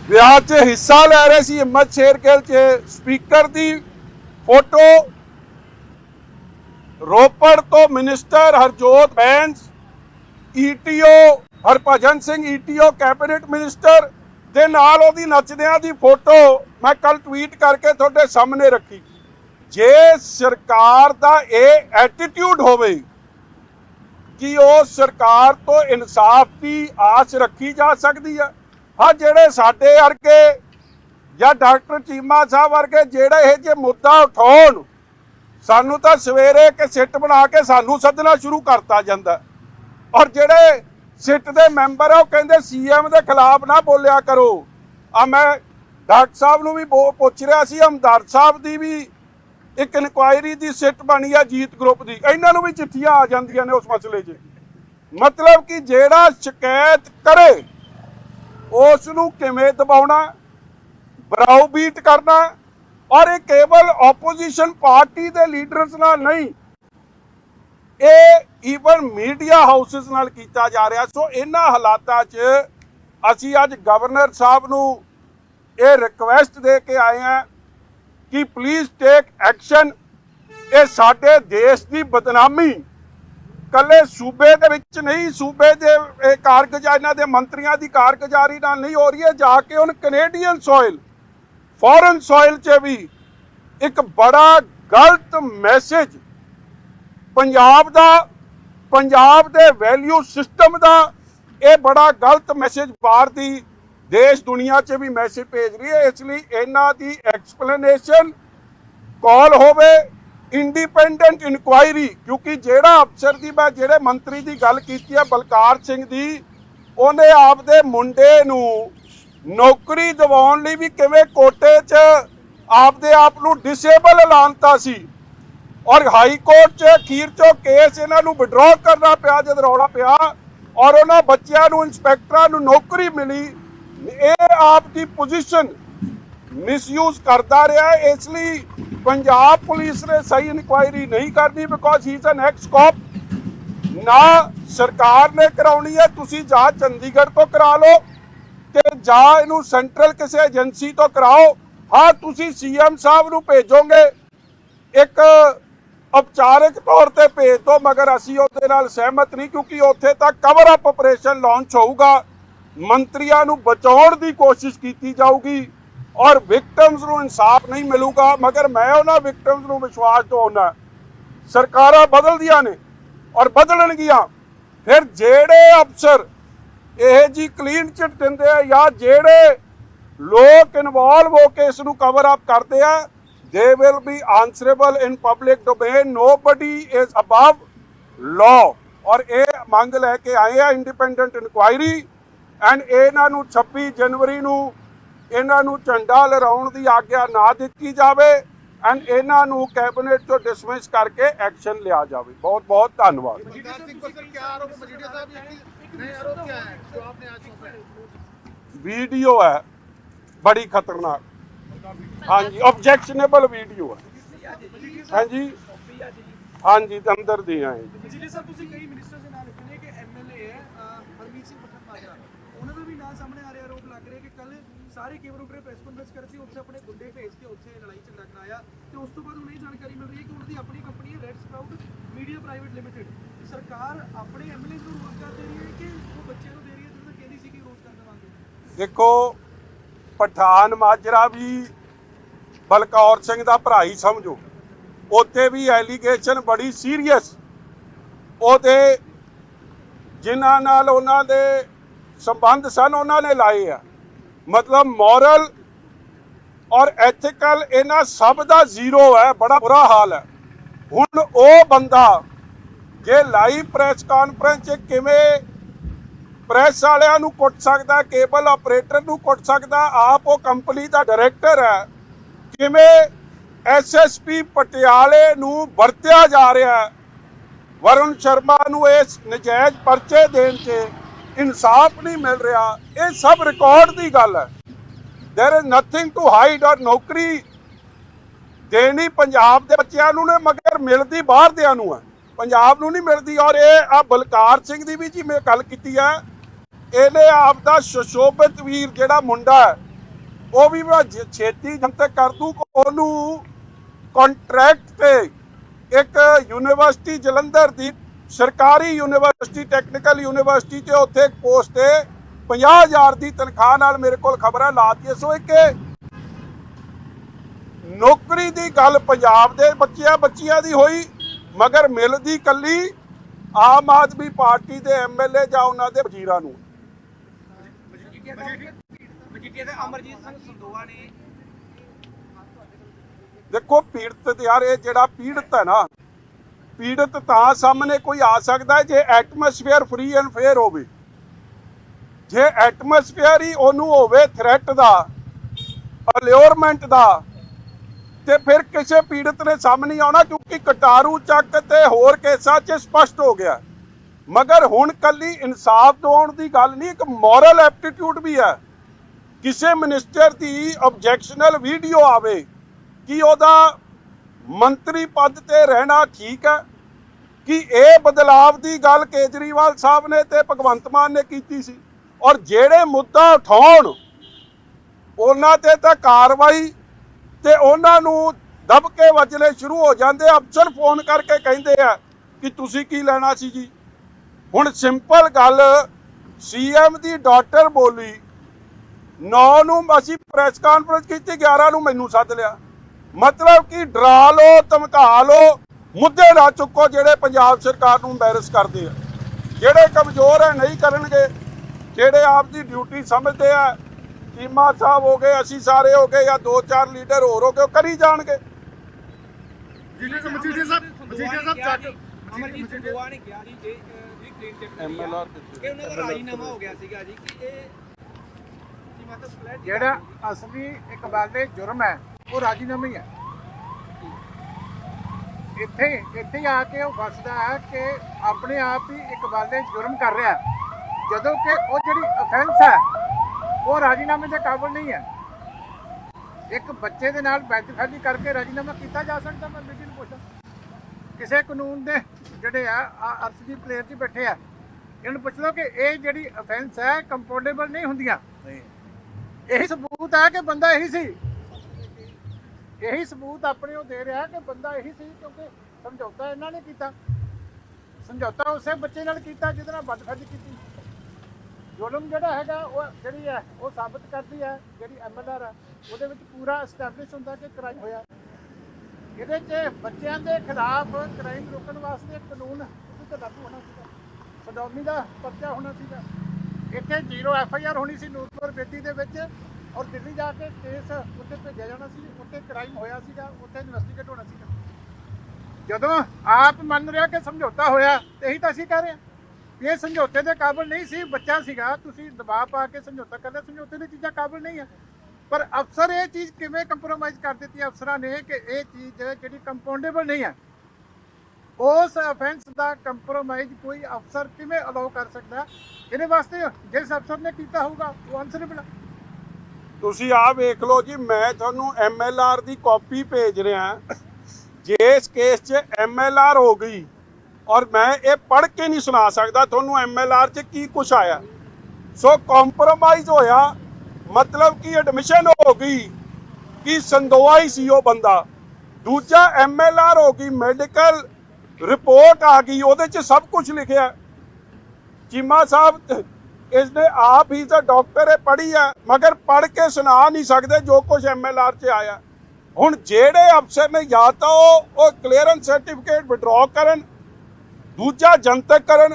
ਵਿਆਹ 'ਚ ਹਿੱਸਾ ਲੈ ਰਹੇ ਸੀ, ਹਿੰਮਤ ਸ਼ੇਰਗਿੱਲ 'ਚ ਸਪੀਕਰ ਦੀ ਫੋਟੋ। ਰੋਪੜ ਤੋਂ minister Harjot Bains ETO Harbhajan Singh ETO cabinet minister ਦੇ ਨਾਲ ਉਹਦੀ ਨੱਚਦਿਆਂ ਦੀ ਫੋਟੋ ਮੈਂ ਕੱਲ ਟਵੀਟ ਕਰਕੇ ਤੁਹਾਡੇ ਸਾਹਮਣੇ ਰੱਖੀ। ਜੇ ਸਰਕਾਰ ਦਾ ਇਹ ਐਟੀਟਿਊਡ ਹੋਵੇ ਕਿ ਉਹ ਸਰਕਾਰ ਤੋਂ ਇਨਸਾਫ ਦੀ ਆਸ ਰੱਖੀ ਜਾ ਸਕਦੀ ਹੈ ਹਾਂ, ਜਿਹੜੇ ਸਾਡੇ ਵਰਗੇ ਜਾਂ ਡਾਕਟਰ ਚੀਮਾ ਸਾਹਿਬ ਵਰਗੇ ਜਿਹੜੇ ਇਹ ਜੇ ਮੁੱਦਾ ਉਠਾਉਣ, ਸਾਨੂੰ ਤਾਂ ਸਵੇਰੇ ਕਿ ਸਿੱਟ ਬਣਾ ਕੇ ਸਾਨੂੰ ਸੱਦਣਾ ਸ਼ੁਰੂ ਕਰਤਾ ਜਾਂਦਾ। ਔਰ ਜਿਹੜੇ ਸਿੱਟ ਦੇ ਮੈਂਬਰ ਆ, ਉਹ ਕਹਿੰਦੇ ਸੀਐਮ ਦੇ ਖਿਲਾਫ ਨਾ ਬੋਲਿਆ ਕਰੋ। ਆ ਮੈਂ ਡਾਕਟਰ ਸਾਹਿਬ ਨੂੰ ਵੀ ਬੋ- ਪੁੱਛ ਰਿਹਾ ਸੀ, ਹਮਦਰਦ ਸਾਹਿਬ ਦੀ ਵੀ ਇੱਕ ਇਨਕੁਆਇਰੀ ਦੀ ਸਿੱਟ ਬਣੀ ਆ ਜੀਤ ਗਰੁੱਪ ਦੀ। ਇਹਨਾਂ ਨੂੰ ਵੀ ਚਿੱਠੀਆਂ ਆ ਜਾਂਦੀਆਂ ਨੇ ਉਸ ਮਸਲੇ 'ਚ। ਮਤਲਬ ਕਿ ਜਿਹੜਾ ਸ਼ਿਕਾਇਤ ਕਰੇ, ਉਸ ਨੂੰ ਕਿਵੇਂ ਦਬਾਉਣਾ ਬਰਾਉ ਬੀਟ ਕਰਨਾ, ਔਰ ਇਹ ਕੇਵਲ ਆਪੋਜੀਸ਼ਨ ਪਾਰਟੀ ਦੇ ਲੀਡਰਸ ਨਾਲ ਨਹੀਂ ਇਹ ਈਵਨ ਮੀਡੀਆ ਹਾਊਸਸ ਨਾਲ ਕੀਤਾ ਜਾ ਰਿਹਾ। ਸੋ ਇਹਨਾਂ ਹਾਲਾਤਾਂ 'ਚ ਅਸੀਂ ਅੱਜ ਗਵਰਨਰ ਸਾਹਿਬ ਨੂੰ ਇਹ ਰਿਕਵੈਸਟ ਦੇ ਕੇ ਆਏ ਹਾਂ ਕਿ ਪਲੀਜ਼ ਟੇਕ ਐਕਸ਼ਨ ਇਹ ਸਾਡੇ ਦੇਸ਼ ਦੀ ਬਦਨਾਮੀ। ਕੱਲੇ ਸੂਬੇ ਦੇ ਵਿੱਚ ਨਹੀਂ, ਸੂਬੇ ਦੇ, ਇਹ ਕਾਰਗੁਜ਼ਾਰੀ ਦੇ ਮੰਤਰੀਆਂ ਦੀ ਕਾਰਗੁਜ਼ਾਰੀ ਨਾਲ ਨਹੀਂ ਹੋ ਰਹੀ ਹੈ। ਜਾ ਕੇ ਹੁਣ ਕੈਨੇਡੀਅਨ ਸੋਇਲ ਫੋਰਨ ਸੋਇਲ 'ਚ ਵੀ ਇੱਕ ਬੜਾ ਗਲਤ ਮੈਸੇਜ ਪੰਜਾਬ ਦਾ, ਪੰਜਾਬ ਦੇ ਵੈਲਿਊ ਸਿਸਟਮ ਦਾ ਇਹ ਬੜਾ ਗਲਤ ਮੈਸੇਜ ਬਾਹਰ ਦੀ ਦੇਸ਼ ਦੁਨੀਆ 'ਚ ਵੀ ਮੈਸੇਜ ਭੇਜ ਰਹੀ ਹੈ, ਇਸ ਲਈ ਇਹਨਾਂ ਦੀ ਐਕਸਪਲੇਨੇਸ਼ਨ ਕਾਲ ਹੋਵੇ ਇੰਡੀਪੈਂਡੈਂਟ ਇਨਕੁਆਇਰੀ ਕਿਉਂਕਿ ਜਿਹੜਾ ਅਫਸਰ ਦੀ ਮੈਂ, ਜਿਹੜੇ ਮੰਤਰੀ ਦੀ ਗੱਲ ਕੀਤੀ ਹੈ, ਬਲਕਾਰ ਸਿੰਘ ਦੀ, ਉਹਨੇ ਆਪਦੇ ਮੁੰਡੇ ਨੂੰ ਨੌਕਰੀ ਦਿਵਾਉਣ ਲਈ ਵੀ ਕਿਵੇਂ ਕੋਟੇ 'ਚ ਆਪਦੇ ਆਪ ਨੂੰ ਡਿਸੇਬਲ ਐਲਾਨਤਾ ਸੀ। ਔਰ ਹਾਈ ਕੋਰਟ 'ਚ ਅਖੀਰ 'ਚੋਂ ਕੇਸ ਇਹਨਾਂ ਨੂੰ ਵਿਡਰਾ ਕਰਨਾ ਪਿਆ ਜਦ ਰੌਲਾ ਪਿਆ ਔਰ ਉਹਨਾਂ ਬੱਚਿਆਂ ਨੂੰ ਇੰਸਪੈਕਟਰਾਂ ਨੂੰ ਨੌਕਰੀ ਮਿਲੀ, ਇਹ ਆਪ ਦੀ ਪੋਜੀਸ਼ਨ ਮਿਸਯੂਜ਼ ਕਰਦਾ ਰਿਹਾ ਇਸ ਲਈ ਪੰਜਾਬ ਪੁਲਿਸ ਨੇ ਸਹੀ ਇਨਕੁਆਇਰੀ ਨਹੀਂ ਕਰਨੀ because he is an ex cop ਨਾ ਸਰਕਾਰ ਨੇ ਕਰਾਉਣੀ ਹੈ, ਤੁਸੀਂ ਜਾਂ ਚੰਡੀਗੜ੍ਹ ਤੋਂ ਕਰਾ ਲਓ ਤੇ ਜਾਂ ਇਹਨੂੰ ਸੈਂਟਰਲ ਕਿਸੇ ਏਜੰਸੀ ਤੋਂ ਕਰਾਓ। ਹਾਂ, ਤੁਸੀਂ ਸੀਐਮ ਸਾਹਿਬ ਨੂੰ ਭੇਜੋਗੇ। ਇੱਕ ਔਪਚਾਰਿਕ ਤੌਰ ਤੇ ਭੇਜ ਦਿਓ ਮਗਰ ਅਸੀਂ ਉਹਦੇ ਨਾਲ ਸਹਿਮਤ ਨਹੀਂ, ਕਿਉਂਕਿ ਉੱਥੇ ਤਾਂ ਕਵਰ ਅਪ ਆਪਰੇਸ਼ਨ ਲਾਂਚ ਹੋਊਗਾ। ਮੰਤਰੀਆਂ ਨੂੰ ਬਚਾਉਣ ਦੀ ਕੋਸ਼ਿਸ਼ ਕੀਤੀ ਜਾਊਗੀ ਔਰ ਵਿਕਟਮਸ ਨੂੰ ਇਨਸਾਫ ਨਹੀਂ ਮਿਲੂਗਾ, ਮਗਰ ਮੈਂ ਉਹਨਾਂ ਵਿਕਟਮਸ ਨੂੰ ਵਿਸ਼ਵਾਸ ਦਿਵਾਉਣਾ ਸਰਕਾਰਾਂ ਬਦਲਦੀਆਂ ਨੇ ਔਰ ਬਦਲਣਗੀਆਂ। ਫਿਰ ਜਿਹੜੇ ਅਫਸਰ ਇਹ ਜੀ ਕਲੀਨ ਚਿੱਟ ਦਿੰਦੇ ਆ ਜਾਂ ਜਿਹੜੇ ਲੋਕ ਇਨਵੋਲਵ ਹੋ ਕੇ ਇਸ ਨੂੰ ਕਵਰ ਅਪ ਕਰਦੇ ਆ They will be answerable in public domain. Nobody is above law. ਔਰ ਇਹ ਮੰਗ ਲੈ ਕੇ ਆਏ ਆ ਇੰਡੀਪੈਂਡੈਂਟ ਇਨਕੁਆਇਰੀ ਐਂਡ ਇਹਨਾਂ ਨੂੰ 26 ਜਨਵਰੀ ਨੂੰ ਇਹਨਾਂ ਨੂੰ ਝੰਡਾ ਲਹਿਰਾਉਣ ਦੀ ਆਗਿਆ ਨਾ ਦਿੱਤੀ ਜਾਵੇ ਐਂਡ ਇਹਨਾਂ ਨੂੰ ਕੈਬਨਿਟ ਤੋਂ ਡਿਸਮਿਸ ਕਰਕੇ ਐਕਸ਼ਨ ਲਿਆ ਜਾਵੇ। ਬਹੁਤ ਬਹੁਤ ਧੰਨਵਾਦ। ਵੀਡੀਓ ਹੈ। ਬੜੀ ਖਤਰਨਾਕ। ਹਾਂਜੀ ਆਬਜੈਕਸ਼ਨੇਬਲ ਵੀਡੀਓ ਹੈ ਹਾਂਜੀ। ਹਾਂਜੀ ਤੇ ਅੰਦਰ ਦੀ ਆਏ। ਜਿਹੜੇ ਸਰ ਤੁਸੀਂ ਕਈ ਮਿਨਿਸਟਰ ਦੇ ਨਾਮ ਲਿਖੇ ਨੇ ਕਿ ਐਮਐਲਏ ਹੈ ਹਰਮੀਤ ਸਿੰਘ ਪਠਾਨ ਮਾਜਰਾ ਉਹਨਾਂ ਦਾ ਵੀ ਨਾਮ ਸਾਹਮਣੇ ਆ ਰਿਹਾ ਆਰੋਪ ਲੱਗ ਰਿਹਾ ਕਿ ਕੱਲ ਸਾਰੇ ਕੇਵਲ ਉਪਰੇ ਪ੍ਰੈਸ ਕਾਨਫਰੰਸ ਕਰ ਸੀ ਉੱਥੇ ਆਪਣੇ ਗੁੰਡੇ ਭੇਜ ਕੇ ਉੱਥੇ ਲੜਾਈ ਝਗੜਾ ਕਰਾਇਆ। ਤੇ ਉਸ ਤੋਂ ਬਾਅਦ ਇਹ ਜਾਣਕਾਰੀ ਮਿਲ ਰਹੀ ਹੈ ਕਿ ਉਹਨਾਂ ਦੀ ਆਪਣੀ ਕੰਪਨੀ ਹੈ Red Sprout Media Private Limited ਸਰਕਾਰ ਆਪਣੇ ਐਮਐਲਏ ਨੂੰ ਰੋਜ਼ਗਾਰ ਦੇ ਰਹੀ ਹੈ ਕਿ ਉਹ ਬੱਚਿਆਂ ਨੂੰ ਦੇ ਰਹੀ ਹੈ ਜਿਹਨਾਂ ਕਹਿੰਦੀ ਸੀ ਕਿ ਰੋਜ਼ਗਾਰ ਦੇਵਾਂਗੇ ਦੇਖੋ ਪਠਾਨ ਮਾਜਰਾ ਵੀ ਬਲਕੌਰ ਸਿੰਘ ਦਾ ਭਰਾ ਹੀ ਸਮਝੋ। ਉੱਥੇ ਵੀ ਐਲੀਗੇਸ਼ਨ ਬੜੀ ਸੀਰੀਅਸ ਉਹਦੇ ਜਿਨ੍ਹਾਂ ਨਾਲ ਉਹਨਾਂ ਦੇ ਸੰਬੰਧ ਸਨ, ਉਹਨਾਂ ਨੇ ਲਾਏ ਆ। ਮਤਲਬ ਮੋਰਲ ਔਰ ਐਥੀਕਲ ਇਹਨਾਂ ਸਭ ਦਾ ਜ਼ੀਰੋ ਹੈ, ਬੜਾ ਬੁਰਾ ਹਾਲ ਹੈ। ਹੁਣ ਉਹ ਬੰਦਾ ਜੇ ਲਾਈਵ ਪ੍ਰੈਸ ਕਾਨਫਰੰਸ 'ਚ ਕਿਵੇਂ ਪ੍ਰੈਸ ਵਾਲਿਆਂ ਨੂੰ ਕੁੱਟ ਸਕਦਾ ਕੇਬਲ ਆਪਰੇਟਰ ਨੂੰ ਕੁੱਟ ਸਕਦਾ, ਆਪ ਉਹ ਕੰਪਨੀ ਦਾ ਡਾਇਰੈਕਟਰ ਹੈ ਕਿਵੇਂ ਐਸਐਸਪੀ ਪਟਿਆਲੇ ਨੂੰ ਵਰਤਿਆ ਜਾ ਰਿਹਾ ਹੈ ਵਰੁਣ ਸ਼ਰਮਾ ਨੂੰ ਇਸ ਨਜਾਇਜ਼ ਪਰਚੇ ਦੇਣ 'ਚ ਇਨਸਾਫ ਨਹੀਂ ਮਿਲ ਰਿਹਾ ਇਹ ਸਭ ਰਿਕਾਰਡ ਦੀ ਗੱਲ ਹੈ there is nothing to hide ਔਰ ਨੌਕਰੀ ਦੇਣੀ ਪੰਜਾਬ ਦੇ ਬੱਚਿਆਂ ਨੂੰ ਨੇ ਮਗਰ ਮਿਲਦੀ ਬਾਹਰ ਦਿਆਂ ਨੂੰ ਹੈ ਪੰਜਾਬ ਨੂੰ ਨਹੀਂ ਮਿਲਦੀ ਔਰ ਇਹ ਆ ਬਲਕਾਰ ਸਿੰਘ ਦੀ ਵੀ ਜੀ ਮੈਂ ਗੱਲ ਕੀਤੀ ਹੈ ਇਹਨੇ ਆਪ ਦਾ ਸੁਸ਼ੋਭਿਤ ਵੀਰ ਜਿਹੜਾ ਮੁੰਡਾ ਹੈ ਉਹ ਵੀ ਮੈਂ ਛੇਤੀ ਜਨਤਕ ਕਰ ਦੂੰ ਉਹਨੂੰ ਕੰਟਰੈਕਟ ਤੇ ਇੱਕ ਯੂਨੀਵਰਸਿਟੀ ਜਲੰਧਰ ਦੀ ਸਰਕਾਰੀ ਯੂਨੀਵਰਸਿਟੀ ਟੈਕਨੀਕਲ ਯੂਨੀਵਰਸਿਟੀ ਤੇ ਉੱਥੇ ਇੱਕ ਪੋਸਟ ਤੇ 50000 ਦੀ ਤਨਖਾਹ ਨਾਲ ਮੇਰੇ ਕੋਲ ਖਬਰਾਂ ਲਾਤੀਆਂ ਸੋ ਇੱਕ ਨੌਕਰੀ ਦੀ ਗੱਲ ਪੰਜਾਬ ਦੇ ਬੱਚਿਆਂ ਬੱਚੀਆਂ ਦੀ ਹੋਈ, ਮਗਰ ਮਿਲਦੀ ਕੱਲੀ ਆਮ ਆਦਮੀ ਪਾਰਟੀ ਦੇ ਐਮਐਲਏ ਜਾਂ ਉਹਨਾਂ ਦੇ ਵਜ਼ੀਰਾਂ ਨੂੰ। ਮਜੀਠੀਆ ਤੇ ਅਮਰਜੀਤ ਸਿੰਘ ਸੰਦੋਆ ਨੇ ਦੇਖੋ, ਪੀੜਤ ਯਾਰ, ਇਹ ਜਿਹੜਾ ਪੀੜਤ ਹੈ ਨਾ, ਪੀੜਤ ਤਾਂ ਸਾਹਮਣੇ ਕੋਈ ਆ ਸਕਦਾ ਜੇ ਐਟਮੋਸਫੇਅਰ ਫ੍ਰੀ ਐਂਡ ਫੇਅਰ ਹੋਵੇ। ਜੇ ਐਟਮੋਸਫੇਅਰ ਹੀ ਉਹਨੂੰ ਹੋਵੇ ਥ੍ਰੈਟ ਦਾ ਅਲਿਓਰਮੈਂਟ ਦਾ, ਤੇ ਫਿਰ ਕਿਸੇ ਪੀੜਤ ਨੇ ਸਾਹਮਣੇ ਆਉਣਾ, ਕਿਉਂਕਿ ਕਟਾਰੂ ਚੱਕ ਤੇ ਹੋਰ ਕੇਸਾਂ 'ਚ ਸਪਸ਼ਟ ਹੋ ਗਿਆ। ਮਗਰ ਹੁਣ ਕੱਲੀ ਇਨਸਾਫ ਦਿਵਾਉਣ ਦੀ ਗੱਲ ਨਹੀਂ, ਇੱਕ ਮੋਰਲ ਐਪਟੀਟਿਊਡ ਵੀ ਹੈ। ਕਿਸੇ ਮਿਨਿਸਟਰ ਦੀ ਆਬਜੈਕਸ਼ਨਲ ਵੀਡੀਓ ਆਵੇ ਕਿ ਉਹਦਾ ਮੰਤਰੀ ਪਦ ਤੇ ਰਹਿਣਾ ਠੀਕ ਹੈ, ਕਿ ਇਹ ਬਦਲਾਵ ਦੀ ਗੱਲ ਕੇਜਰੀਵਾਲ ਸਾਹਿਬ ਨੇ ਤੇ ਭਗਵੰਤ ਮਾਨ ਨੇ ਕੀਤੀ ਸੀ। ਔਰ ਜਿਹੜੇ ਮੁੱਦਾ ਉਠਾਉਣ, ਉਹਨਾਂ ਤੇ ਤਾਂ ਕਾਰਵਾਈ ਤੇ ਉਹਨਾਂ ਨੂੰ ਦਬ ਕੇ ਵਜਲੇ ਸ਼ੁਰੂ ਹੋ ਜਾਂਦੇ ਅਫਸਰ ਫੋਨ ਕਰਕੇ ਕਹਿੰਦੇ ਆ ਕਿ ਤੁਸੀਂ ਕੀ ਲੈਣਾ ਸੀ ਜੀ? ਹੁਣ ਸਿੰਪਲ ਗੱਲ ਸੀਐਮ ਦੀ ਡਾਕਟਰ ਬੋਲੀ 9 ਨੂੰ ਅਸੀਂ ਪ੍ਰੈਸ ਕਾਨਫਰੰਸ ਕੀਤੀ 11 ਨੂੰ ਮੈਨੂੰ ਸੱਦ ਲਿਆ। ਮਤਲਬ ਕਿ ਡਰਾ ਲਓ ਧਮਕਾ ਲਓ ਮੁੱਦੇ ਨਾ ਚੁੱਕੋ ਜਿਹੜੇ ਪੰਜਾਬ ਸਰਕਾਰ ਨੂੰ ਐਮਬੈਰਸ ਕਰਦੇ ਆ। ਜਿਹੜੇ ਕਮਜ਼ੋਰ ਹੈ ਨਹੀਂ ਕਰਨਗੇ। ਜਿਹੜੇ ਆਪ ਦੀ ਡਿਊਟੀ ਸਮਝਦੇ ਆ ਚੀਮਾ ਸਾਹਿਬ ਹੋ ਗਏ ਅਸੀਂ ਸਾਰੇ ਹੋ ਗਏ ਜਾਂ ਦੋ ਚਾਰ ਲੀਡਰ ਹੋਰ ਹੋ ਗਏ ਕਰੀ ਜਾਣਗੇ। ਜਿਲ੍ਹੇ ਤੋਂ ਮਜੀਠੀਆ ਸਾਹਿਬ ਮਜੀਠੀਆ ਸਾਹਿਬ ਚੱਕ ਅਮਰਜੀਤ ਸਿੰਘ ਗੋਆ ਨੇ ਕਿਹਾ ਜੀ ਜੇ ਜੀ ਕਲੀਨ ਚਿੱਟ ਐਮਐਲਆਰ ਕਿ ਉਹਨਾਂ ਦਾ ਰਾਜੀਨਾਮਾ ਹੋ ਗਿਆ ਸੀਗਾ ਜੀ ਕਿ ਇਹ ਜਿਹੜਾ ਅਸਲੀ ਇਕਬਾਲ ਦੇ ਜੁਰਮ ਹੈ, ਉਹ ਰਾਜੀਨਾਮਾ ਹੀ ਹੈ। ਇੱਥੇ ਇੱਥੇ ਆ ਕੇ ਉਹ ਫਸਦਾ ਹੈ ਕਿ ਆਪਣੇ ਆਪ ਹੀ ਇਕਬਾਲ ਦੇ ਜੁਰਮ ਕਰ ਰਿਹਾ ਜਦੋਂ ਕਿ ਉਹ ਜਿਹੜੀ ਅਫੈਂਸ ਹੈ, ਉਹ ਰਾਜੀਨਾਮੇ ਦੇ ਕਾਬਿਲ ਨਹੀਂ ਹੈ। ਇੱਕ ਬੱਚੇ ਦੇ ਨਾਲ ਬੈਦਖਲੀ ਕਰਕੇ ਰਾਜੀਨਾਮਾ ਕੀਤਾ ਜਾ ਸਕਦਾ, ਮੈਂ ਬੇਟੀ ਨੂੰ ਪੁੱਛਦਾ। ਕਿਸੇ ਕਾਨੂੰਨ ਦੇ ਜਿਹੜੇ ਆ ਅਰਸ਼ਦੀਪ ਪਲੇਅਰ ਜੀ ਬੈਠੇ ਆ, ਇਹਨਾਂ ਨੂੰ ਪੁੱਛ ਲਓ ਕਿ ਇਹ ਜਿਹੜੀ ਅਫੈਂਸ ਹੈ ਕੰਪਾਊਂਡੇਬਲ ਨਹੀਂ ਹੁੰਦੀਆਂ। ਇਹੀ ਸਬੂਤ ਹੈ ਕਿ ਬੰਦਾ ਇਹੀ ਸੀ? ਇਹੀ ਸਬੂਤ ਆਪਣੇ ਉਹ ਦੇ ਰਿਹਾ ਕਿ ਬੰਦਾ ਇਹੀ ਸੀ ਕਿਉਂਕਿ ਸਮਝੌਤਾ ਇਹਨਾਂ ਨੇ ਕੀਤਾ। ਸਮਝੌਤਾ ਉਸੇ ਬੱਚੇ ਨਾਲ ਕੀਤਾ ਜਿਹਦੇ ਨਾਲ ਬਦਫਰਜ਼ ਕੀਤੀ। ਜ਼ੁਲਮ ਜਿਹੜਾ ਹੈਗਾ ਉਹ ਜਿਹੜੀ ਹੈ, ਉਹ ਸਾਬਤ ਕਰਦੀ ਹੈ, ਜਿਹੜੀ ਐਮਐਲਆਰ ਹੈ, ਉਹਦੇ ਵਿੱਚ ਪੂਰਾ ਐਸਟੈਬਲਿਸ਼ ਹੁੰਦਾ ਕਿ ਕ੍ਰਾਈਮ ਹੋਇਆ। ਇਹਦੇ 'ਚ ਬੱਚਿਆਂ ਦੇ ਖਿਲਾਫ ਕ੍ਰਾਈਮ ਰੋਕਣ ਵਾਸਤੇ ਕਾਨੂੰਨ ਉਹਦੇ ਤੇ ਲਾਗੂ ਹੋਣਾ ਸੀਗਾ। ਸਡੋਮੀ ਦਾ ਪਰਚਾ ਹੋਣਾ ਸੀਗਾ। ਇੱਥੇ ਜ਼ੀਰੋ ਐਫ ਆਈ ਆਰ ਹੋਣੀ ਸੀ ਨੂਰਪੁਰ ਬੇਦੀ ਦੇ ਵਿੱਚ ਔਰ ਦਿੱਲੀ ਜਾ ਕੇ ਕੇਸ ਉੱਥੇ ਭੇਜਿਆ ਜਾਣਾ ਸੀ ਉੱਥੇ ਕ੍ਰਾਈਮ ਹੋਇਆ ਸੀਗਾ ਉੱਥੇ ਇਨਵੈਸਟੀਗੇਟ ਹੋਣਾ ਸੀਗਾ। ਜਦੋਂ ਆਪ ਮੰਨ ਰਿਹਾ ਕਿ ਸਮਝੌਤਾ ਹੋਇਆ, ਇਹੀ ਤਾਂ ਅਸੀਂ ਕਹਿ ਰਹੇ ਹਾਂ। ਇਹ ਸਮਝੌਤੇ ਦੇ ਕਾਬਲ ਨਹੀਂ ਸੀ, ਬੱਚਾ ਸੀਗਾ, ਤੁਸੀਂ ਦਬਾਅ ਪਾ ਕੇ ਸਮਝੌਤਾ ਕਰ ਲਿਆ, ਸਮਝੌਤੇ ਦੀ ਚੀਜ਼ਾਂ ਕਾਬਲ ਨਹੀਂ ਆ। ਪਰ ਅਫਸਰ ਇਹ ਚੀਜ਼ ਕਿਵੇਂ ਕੰਪਰੋਮਾਈਜ਼ ਕਰ ਦਿੱਤੀ ਅਫਸਰਾਂ ਨੇ ਕਿ ਇਹ ਚੀਜ਼ ਜਿਹੜੀ ਕੰਪਾਊਂਡੇਬਲ ਨਹੀਂ ਹੈ ਉਸ ਅਫੈਂਸ ਦਾ ਕੰਪਰੋਮਾਈਜ਼ ਕੋਈ ਅਫਸਰ ਕਿਵੇਂ ਅਲਾਉ ਕਰ ਸਕਦਾ ਇਹਦੇ ਵਾਸਤੇ ਜਿਸ ਅਫਸਰ ਨੇ ਕੀਤਾ ਹੋਊਗਾ, ਉਹ ਆਨਸਰੇਬਲ ਤੁਸੀਂ ਆ ਵੇਖ ਲਓ ਜੀ, ਮੈਂ ਤੁਹਾਨੂੰ ਐਮਐਲਆਰ ਦੀ ਕਾਪੀ ਭੇਜ ਰਿਹਾ ਜਿਸ ਕੇਸ 'ਚ ਐਮਐਲਆਰ ਹੋ ਗਈ ਔਰ ਮੈਂ ਇਹ ਪੜ੍ਹ ਕੇ ਨਹੀਂ ਸੁਣਾ ਸਕਦਾ ਤੁਹਾਨੂੰ ਐਮਐਲਆਰ 'ਚ ਕੀ ਕੁਝ ਆਇਆ। ਸੋ ਕੰਪਰੋਮਾਈਜ਼ ਹੋਇਆ, ਮਤਲਬ ਕਿ ਐਡਮਿਸ਼ਨ ਹੋ ਗਈ ਕਿ ਸੰਦੋਆ ਹੀ ਸੀ ਉਹ ਬੰਦਾ। ਦੂਜਾ ਐਮਐਲਆਰ ਹੋ ਗਈ ਮੈਡੀਕਲ ਰਿਪੋਰਟ ਆ ਗਈ, ਉਹਦੇ 'ਚ ਸਭ ਕੁਝ ਲਿਖਿਆ। ਚੀਮਾ ਸਾਹਿਬ, ਇਸਨੇ ਆਪ ਹੀ ਤਾਂ ਡਾਕਟਰ ਹੈ ਪੜ੍ਹੀ ਹੈ ਮਗਰ ਪੜ੍ਹ ਕੇ ਸੁਣਾ ਨਹੀਂ ਸਕਦੇ ਜੋ ਕੁਝ ਐਮਐਲਆਰ 'ਚ ਆਇਆ। ਹੁਣ ਜਿਹੜੇ ਅਫਸਰ ਨੇ ਜਾਂ ਤਾਂ ਉਹ ਕਲੀਅਰੈਂਸ ਸਰਟੀਫਿਕੇਟ ਵਿਡਰਾਅ ਕਰਨ, ਦੂਜਾ ਜਨਤਕ ਕਰਨ,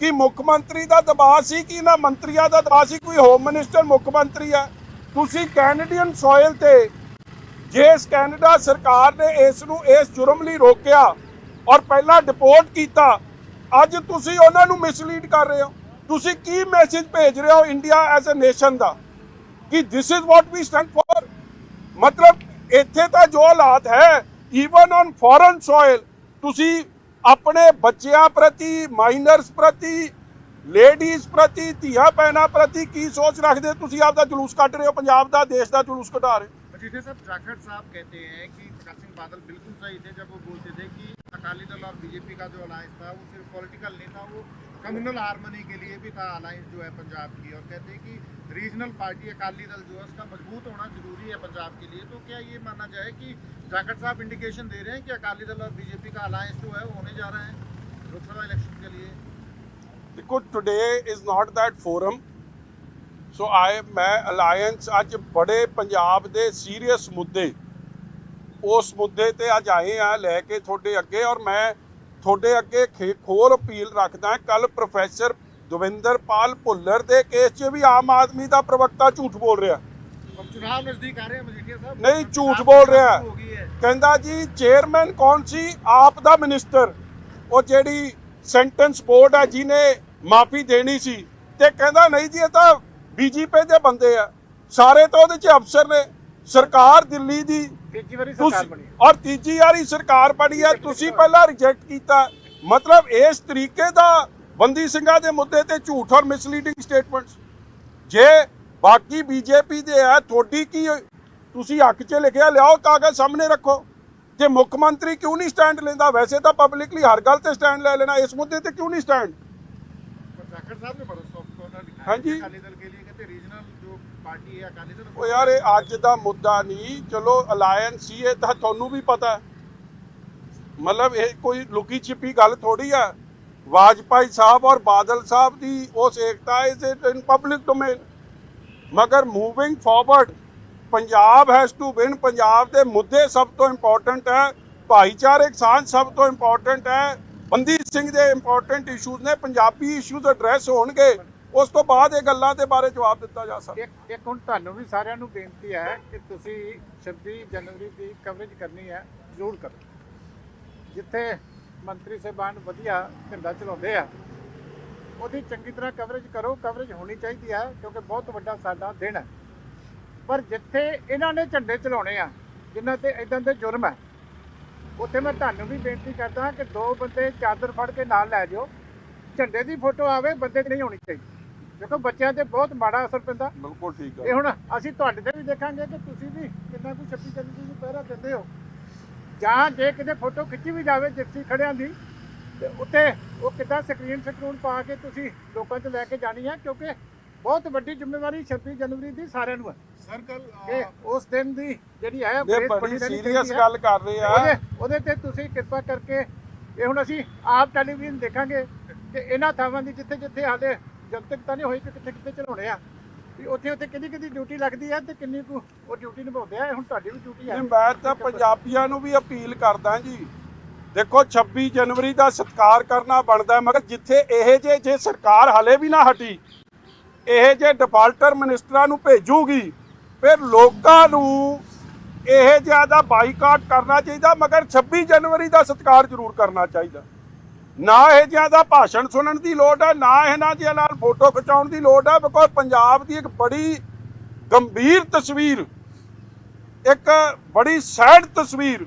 ਕਿ ਮੁੱਖ ਮੰਤਰੀ ਦਾ ਦਬਾਅ ਸੀ ਕਿ ਇਹਨਾਂ ਮੰਤਰੀਆਂ ਦਾ ਦਬਾਅ ਸੀ, ਕੋਈ ਹੋਮ ਮਿਨਿਸਟਰ ਮੁੱਖ ਮੰਤਰੀ ਹੈ ਤੁਸੀਂ ਕੈਨੇਡੀਅਨ ਸੋਇਲ ਤੇ ਜਿਸ ਕੈਨੇਡਾ ਸਰਕਾਰ ਨੇ ਇਸ ਨੂੰ ਇਸ ਜੁਰਮ ਲਈ ਰੋਕਿਆ ਔਰ ਪਹਿਲਾਂ ਡਿਪੋਰਟ ਕੀਤਾ। ਅੱਜ ਤੁਸੀਂ ਉਹਨਾਂ ਨੂੰ ਮਿਸਲੀਡ ਕਰ ਰਹੇ ਹੋ। ਤੁਸੀਂ ਕੀ ਮੈਸੇਜ ਭੇਜ ਰਹੇ ਹੋ ਇੰਡੀਆ ਐਜ਼ ਅ ਨੇਸ਼ਨ ਦਾ? ਕਿ this is what we stand for ਮਤਲਬ ਇੱਥੇ ਤਾਂ ਜੋ ਹਾਲਾਤ ਹੈ ਈਵਨ ਔਨ ਫੋਰਨ ਸੋਇਲ ਤੁਸੀਂ ਆਪਣੇ ਬੱਚਿਆਂ ਪ੍ਰਤੀ ਮਾਈਨਰਸ ਪ੍ਰਤੀ ਲੇਡੀਜ਼ ਪ੍ਰਤੀ, ਧੀਆ ਪੈਣਾ ਪ੍ਰਤੀ ਕੀ ਸੋਚ ਰੱਖਦੇ ਹੋ? ਤੁਸੀਂ ਆਪਦਾ ਜਲੂਸ ਕੱਢ ਰਹੇ ਹੋ, ਪੰਜਾਬ ਦਾ, ਦੇਸ਼ ਦਾ ਜਲੂਸ ਘਟਾ ਰਹੇ ਹੋ। ਸਾਹਿਬ, ਜਾਖੜ ਸਾਹਿਬ ਕਹਤੇ ਹੈ ਕਿ ਪ੍ਰਕਾਸ਼ ਬਾਦਲ ਬਿਲਕੁਲ ਸਹੀ ਥੇ ਜਬ ਉਹ ਬੋਲਤੇ अकाली दल और बीजेपी का जो अलायंस था वो सिर्फ पॉलिटिकल नहीं था वो कम्युनल हारमोनी के लिए भी था अलायंस जो है पंजाब की और कहते हैं कि रीजनल पार्टी अकाली दल जो है उसका मजबूत होना जरूरी है पंजाब के लिए तो क्या ये माना जाए कि जाखड़ साहब इंडिकेशन दे रहे हैं कि अकाली दल और बीजेपी का अलायंस जो है वो होने जा रहा है लोकसभा इलेक्शन के लिए ਦੇਖੋ today is not that forum so I ਮੈਂ ਅਲਾਈਅੰਸ ਅੱਜ ਬੜੇ ਪੰਜਾਬ ਦੇ ਸੀਰੀਅਸ ਮੁੱਦੇ ਉਸ ਮੁੱਦੇ ਤੇ ਅੱਜ ਆਏ ਆ ਲੈ ਕੇ ਤੁਹਾਡੇ ਅੱਗੇ ਔਰ ਮੈਂ ਤੁਹਾਡੇ ਅੱਗੇ ਖੋਲ ਅਪੀਲ ਰੱਖਦਾ ਕੱਲ ਪ੍ਰੋਫੈਸਰ ਦਵਿੰਦਰਪਾਲ ਭੁੱਲਰ ਦੇ ਕੇਸ 'ਚ ਵੀ ਆਮ ਆਦਮੀ ਦਾ ਪ੍ਰਵਕਤਾ ਝੂਠ ਬੋਲ ਰਿਹਾ। ਚੁਣਾਵ ਨਜ਼ਦੀਕ ਆ ਰਹੇ ਮਜੀਠੀਆ ਸਾਹਿਬ? ਨਹੀਂ ਝੂਠ ਬੋਲ ਰਿਹਾ। ਕਹਿੰਦਾ ਜੀ ਚੇਅਰਮੈਨ ਕੌਣ ਸੀ? ਆਪ ਦਾ ਮਿਨਿਸਟਰ। ਉਹ ਜਿਹੜੀ ਸੈਂਟੈਂਸ ਬੋਰਡ ਆ ਜਿਹਨੇ ਮਾਫੀ ਦੇਣੀ ਸੀ। ਤੇ ਕਹਿੰਦਾ ਨਹੀਂ ਜੀ ਇਹ ਤਾਂ ਬੀਜੇਪੀ ਦੇ ਬੰਦੇ ਆ। ਸਾਰੇ ਤਾਂ ਉਹਦੇ 'ਚ ਅਫਸਰ ਨੇ। ਸਰਕਾਰ ਦਿੱਲੀ ਦੀ ਤੀਜੀ ਵਾਰੀ ਸਰਕਾਰ ਤੁਸੀਂ ਬਣੀ ਔਰ ਤੀਜੀ ਵਾਰੀ ਸਰਕਾਰ ਬਣੀ ਹੈ। ਤੁਸੀਂ ਪਹਿਲਾਂ ਰਿਜੈਕਟ ਕੀਤਾ। ਮਤਲਬ ਇਸ ਤਰੀਕੇ ਦਾ ਬੰਦੀ ਸਿੰਘਾਂ ਦੇ ਮੁੱਦੇ ਤੇ ਝੂਠ ਔਰ ਮਿਸਲੀਡਿੰਗ ਸਟੇਟਮੈਂਟਸ ਜੇ ਬਾਕੀ ਬੀਜੇਪੀ ਦੇ ਆ ਤੁਹਾਡੀ ਕੀ ਤੁਸੀਂ ਹੱਕ 'ਚ ਲਿਖਿਆ ਲਿਆਓ ਕਾਗਜ਼ ਸਾਹਮਣੇ ਰੱਖੋ। ਜੇ ਮੁੱਖ ਮੰਤਰੀ ਕਿਉਂ ਨਹੀਂ ਸਟੈਂਡ ਲੈਂਦਾ? ਵੈਸੇ ਤਾਂ ਪਬਲਿਕਲੀ ਹਰ ਗੱਲ ਤੇ ਸਟੈਂਡ ਲੈ ਲੈਣਾ। ਇਸ ਮੁੱਦੇ ਤੇ ਕਿਉਂ ਨਹੀਂ ਸਟੈਂਡ पर ਉਹ ਯਾਰ, ਇਹ ਅੱਜ ਦਾ ਮੁੱਦਾ ਨਹੀਂ। ਚਲੋ ਅਲਾਈਅੰਸ ਹੀ ਇਹ ਤਾਂ ਤੁਹਾਨੂੰ ਵੀ ਪਤਾ ਮਤਲਬ ਇਹ ਕੋਈ ਲੁਕੀ ਛਿਪੀ ਗੱਲ ਥੋੜੀ ਆ। ਵਾਜਪਾਈ ਸਾਹਿਬ ਔਰ ਬਾਦਲ ਸਾਹਿਬ ਦੀ ਉਸ ਏਕਤਾ ਇਸ ਇਨ ਪਬਲਿਕ ਡੋਮੇਨ ਮਗਰ moving forward Punjab has to win Punjab ਦੇ ਮੁੱਦੇ ਸਭ ਤੋਂ ਇੰਪੋਰਟੈਂਟ ਹੈ। ਭਾਈਚਾਰਕ ਸਾਂਝ ਸਭ ਤੋਂ ਇੰਪੋਰਟੈਂਟ ਹੈ। ਬੰਦੀ ਸਿੰਘ ਦੇ ਇੰਪੋਰਟੈਂਟ ਇਸ਼ੂਜ਼ ਨੇ। ਪੰਜਾਬੀ ਇਸ਼ੂਜ਼ ਐਡਰੈਸ ਹੋਣਗੇ। ਉਸ ਤੋਂ ਬਾਅਦ ਇਹ ਗੱਲਾਂ ਦੇ ਬਾਰੇ ਜਵਾਬ ਦਿੱਤਾ ਜਾ ਸਕਦਾ। ਇੱਕ ਇੱਕ ਹੁਣ ਤੁਹਾਨੂੰ ਵੀ ਸਾਰਿਆਂ ਨੂੰ ਬੇਨਤੀ ਹੈ ਕਿ ਤੁਸੀਂ 26 ਜਨਵਰੀ ਦੀ ਕਵਰੇਜ ਕਰਨੀ ਹੈ, ਜ਼ਰੂਰ ਕਰੋ। ਜਿੱਥੇ ਮੰਤਰੀ ਸਾਹਿਬਾਨ ਵਧੀਆ ਝੰਡਾ ਚਲਾਉਂਦੇ ਆ, ਉਹਦੀ ਚੰਗੀ ਤਰ੍ਹਾਂ ਕਵਰੇਜ ਕਰੋ। ਕਵਰੇਜ ਹੋਣੀ ਚਾਹੀਦੀ ਹੈ, ਕਿਉਂਕਿ ਬਹੁਤ ਵੱਡਾ ਸਾਡਾ ਦਿਨ ਹੈ। ਪਰ ਜਿੱਥੇ ਇਹਨਾਂ ਨੇ ਝੰਡੇ ਚਲਾਉਣੇ ਆ, ਜਿਨ੍ਹਾਂ ਤੇ ਇਦਾਂ ਦੇ ਜੁਰਮ ਹੈ, ਉੱਥੇ ਮੈਂ ਤੁਹਾਨੂੰ ਵੀ ਬੇਨਤੀ ਕਰਦਾ ਕਿ ਦੋ ਬੰਦੇ ਚਾਦਰ ਫੜ ਕੇ ਨਾਲ ਲੈ ਜਾਓ। ਝੰਡੇ ਦੀ ਫੋਟੋ ਆਵੇ, ਬੰਦੇ ਦੀ ਨਹੀਂ ਹੋਣੀ ਚਾਹੀਦੀ। ਦੇਖੋ ਬੱਚਿਆਂ ਤੇ ਬਹੁਤ ਮਾੜਾ ਅਸਰ ਪੈਂਦਾ। ਬਿਲਕੁਲ ਠੀਕ ਇਹ ਹੁਣ ਅਸੀਂ ਤੁਹਾਡੇ ਤੇ ਵੀ ਦੇਖਾਂਗੇ ਕਿ ਤੁਸੀਂ ਵੀ ਕਿੰਨਾ ਕੁ 26 ਜਨਵਰੀ ਨੂੰ ਪਹਿਰਾ ਦਿੰਦੇ ਹੋ। ਜਾਂ ਜੇ ਕਿਤੇ ਫੋਟੋ ਖਿੱਚੀ ਵੀ ਜਾਵੇ ਜਿਪਸੀ ਖੜਿਆਂ ਦੀ ਤੇ ਉੱਤੇ ਉਹ ਕਿੱਦਾਂ ਸਕਰੀਨ ਸਕਰੂਨ ਪਾ ਕੇ ਤੁਸੀਂ ਲੋਕਾਂ 'ਚ ਲੈ ਕੇ ਜਾਣੀ ਹੈ ਕਿਉਂਕਿ ਬਹੁਤ ਵੱਡੀ ਜ਼ਿੰਮੇਵਾਰੀ 26 ਜਨਵਰੀ ਦੀ ਸਾਰਿਆਂ ਨੂੰ ਹੈ ਸਰ ਕਿ ਉਸ ਦਿਨ ਦੀ ਜਿਹੜੀ ਹੈ ਇਹ ਬੜੀ ਸੀਰੀਅਸ ਗੱਲ ਕਰ ਰਹੇ ਆ। ਉਹਦੇ ਤੇ ਤੁਸੀਂ ਕਿਰਪਾ ਕਰਕੇ ਇਹ ਹੁਣ ਅਸੀਂ ਆਪ ਟੈਲੀਵਿਜ਼ਨ ਦੇਖਾਂਗੇ ਕਿ ਇਹਨਾਂ ਥਾਵਾਂ ਦੀ ਜਿੱਥੇ ਜਿੱਥੇ ਹਾਲੇ ਜਨਤਕ ਤਾਂ ਨਹੀਂ ਹੋਈ ਕਿ ਕਿੱਥੇ ਕਿੱਥੇ ਚਲਾਉਣੇ ਆ। ਵੀ ਉੱਥੇ ਉੱਥੇ ਕਿਹਦੀ ਕਿਹਦੀ ਡਿਊਟੀ ਲੱਗਦੀ ਹੈ ਤੇ ਕਿੰਨੀ ਕੁ ਉਹ ਡਿਊਟੀ ਨਿਭਾਉਂਦੇ ਆ ਹੁਣ ਤੁਹਾਡੀ ਵੀ ਡਿਊਟੀ ਹੈ ਮੈਂ ਤਾਂ ਪੰਜਾਬੀਆਂ ਨੂੰ ਵੀ ਅਪੀਲ ਕਰਦਾ ਜੀ। ਦੇਖੋ 26 ਜਨਵਰੀ ਦਾ ਸਤਿਕਾਰ ਕਰਨਾ ਬਣਦਾ ਮਗਰ ਜਿੱਥੇ ਇਹ ਜੇ ਜੇ ਸਰਕਾਰ ਹਲੇ ਵੀ ਨਾ ਹਟੀ, ਇਹ ਜੇ ਡਿਫਾਲਟਰ ਮਿਨਿਸਟਰਾਂ ਨੂੰ ਭੇਜੂਗੀ, ਫਿਰ ਲੋਕਾਂ ਨੂੰ ਇਹ ਜ਼ਿਆਦਾ ਬਾਈਕਾਟ ਕਰਨਾ ਚਾਹੀਦਾ, ਮਗਰ 26 ਜਨਵਰੀ ਦਾ ਸਤਿਕਾਰ ਜ਼ਰੂਰ ਕਰਨਾ ਚਾਹੀਦਾ। ਨਾ ਇਹ ਜਿਹਾ ਭਾਸ਼ਣ ਸੁਣਨ ਦੀ ਲੋੜ ਹੈ ਨਾ ਇਹਨਾਂ ਦੇ ਨਾਲ ਫੋਟੋ ਖਿਚਾਉਣ ਦੀ ਲੋੜ ਹੈ ਬਿਕੋਜ਼ ਪੰਜਾਬ ਦੀ ਇੱਕ ਬੜੀ ਗੰਭੀਰ ਤਸਵੀਰ ਇੱਕ ਬੜੀ ਸੈਡ ਤਸਵੀਰ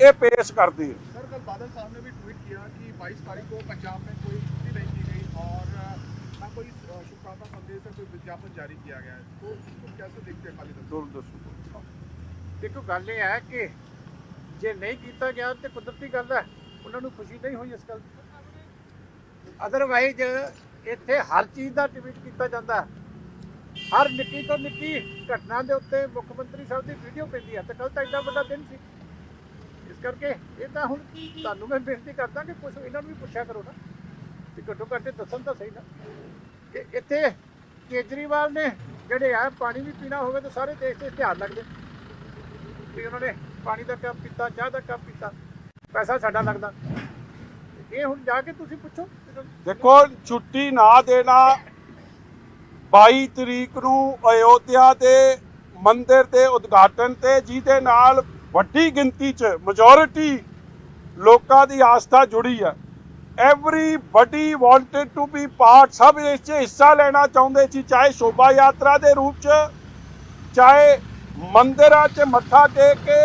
ਇਹ ਪੇਸ਼ ਕਰਦੀ ਹੈ। ਸਰ ਕੱਲ ਬਾਦਲ ਸਾਹਿਬ ਨੇ ਵੀ ਟਵੀਟ ਕੀਤਾ ਕਿ 22 ਤਾਰੀਖ ਨੂੰ ਪੰਜਾਬ ਵਿੱਚ ਕੋਈ ਛੁੱਟੀ ਨਹੀਂ ਦੀ ਗਈ ਔਰ ਨਾ ਕੋਈ ਸ਼ੁਭਕਾਮਨਾ ਸੰਦੇਸ਼ ਜਾਂ ਕੋਈ ਵਿਗਿਆਪਨ ਜਾਰੀ ਕੀਤਾ ਗਿਆ ਹੈ। ਤੋ ਇਸ ਨੂੰ ਦੇਖਦੇ ਖਾਲੀ ਦੱਸੋ। ਦੇਖੋ ਗੱਲ ਇਹ ਹੈ ਕਿ ਜੇ ਨਹੀਂ ਕੀਤਾ ਗਿਆ ਤੇ ਕੁਦਰਤੀ ਗੱਲ ਹੈ। ਉਹਨਾਂ ਨੂੰ ਖੁਸ਼ੀ ਨਹੀਂ ਹੋਈ ਇਸ ਗੱਲ ਦੀ। ਅਦਰਵਾਈਜ਼ ਇੱਥੇ ਹਰ ਚੀਜ਼ ਦਾ ਟਵੀਟ ਕੀਤਾ ਜਾਂਦਾ। ਹਰ ਨਿੱਕੀ ਤੋਂ ਨਿੱਕੀ ਘਟਨਾ ਦੇ ਉੱਤੇ ਮੁੱਖ ਮੰਤਰੀ ਸਾਹਿਬ ਦੀ ਵੀਡੀਓ ਪੈਂਦੀ ਹੈ ਤੇ ਕੱਲ ਤਾਂ ਇੰਨਾ ਵੱਡਾ ਦਿਨ ਸੀ। ਇਸ ਕਰਕੇ ਇਹ ਤਾਂ ਹੁਣ ਤੁਹਾਨੂੰ ਮੈਂ ਬੇਨਤੀ ਕਰਦਾ ਕਿ ਕੁਝ ਇਹਨਾਂ ਨੂੰ ਵੀ ਪੁੱਛਿਆ ਕਰੋ ਨਾ। ਕਿ ਘੱਟੋ ਘੱਟ ਇਹ ਦੱਸਣ ਤਾਂ ਸਹੀ ਨਾ। ਕਿ ਇੱਥੇ ਕੇਜਰੀਵਾਲ ਨੇ ਜਿਹੜੇ ਆ ਪਾਣੀ ਵੀ ਪੀਣਾ ਹੋਵੇ ਤਾਂ ਸਾਰੇ ਦੇਸ਼ ਦੇ ਧਿਆਨ ਲੱਗਦੇ। ਵੀ ਉਹਨਾਂ ਨੇ ਪਾਣੀ ਦਾ ਕੱਪ ਪੀਤਾ ਚਾਹ ਦਾ ਕੱਪ ਪੀਤਾ ਪੈਸਾ ਸਾਡਾ ਲੱਗਦਾ। ਇਹ ਹੁਣ ਜਾ ਕੇ ਤੁਸੀਂ ਪੁੱਛੋ। ਦੇਖੋ, ਛੁੱਟੀ ਨਾ ਦੇਣਾ। 22 ਤਰੀਕ ਨੂੰ ਅਯੋਧਿਆ ਦੇ ਮੰਦਿਰ ਦੇ ਉਦਘਾਟਨ ਤੇ, ਜਿਹਦੇ ਨਾਲ ਵੱਡੀ ਗਿਣਤੀ 'ਚ ਮੈਜੋਰਿਟੀ ਲੋਕਾਂ ਦੀ ਆਸਥਾ ਜੁੜੀ ਹੈ everybody wanted to be part ਸਭ ਇਸ 'ਚ ਹਿੱਸਾ ਲੈਣਾ ਚਾਹੁੰਦੇ ਸੀ, ਚਾਹੇ ਸ਼ੋਭਾ ਯਾਤਰਾ ਦੇ ਰੂਪ 'ਚ, ਚਾਹੇ ਮੰਦਿਰਾਂ 'ਚ ਮੱਥਾ ਟੇਕ ਕੇ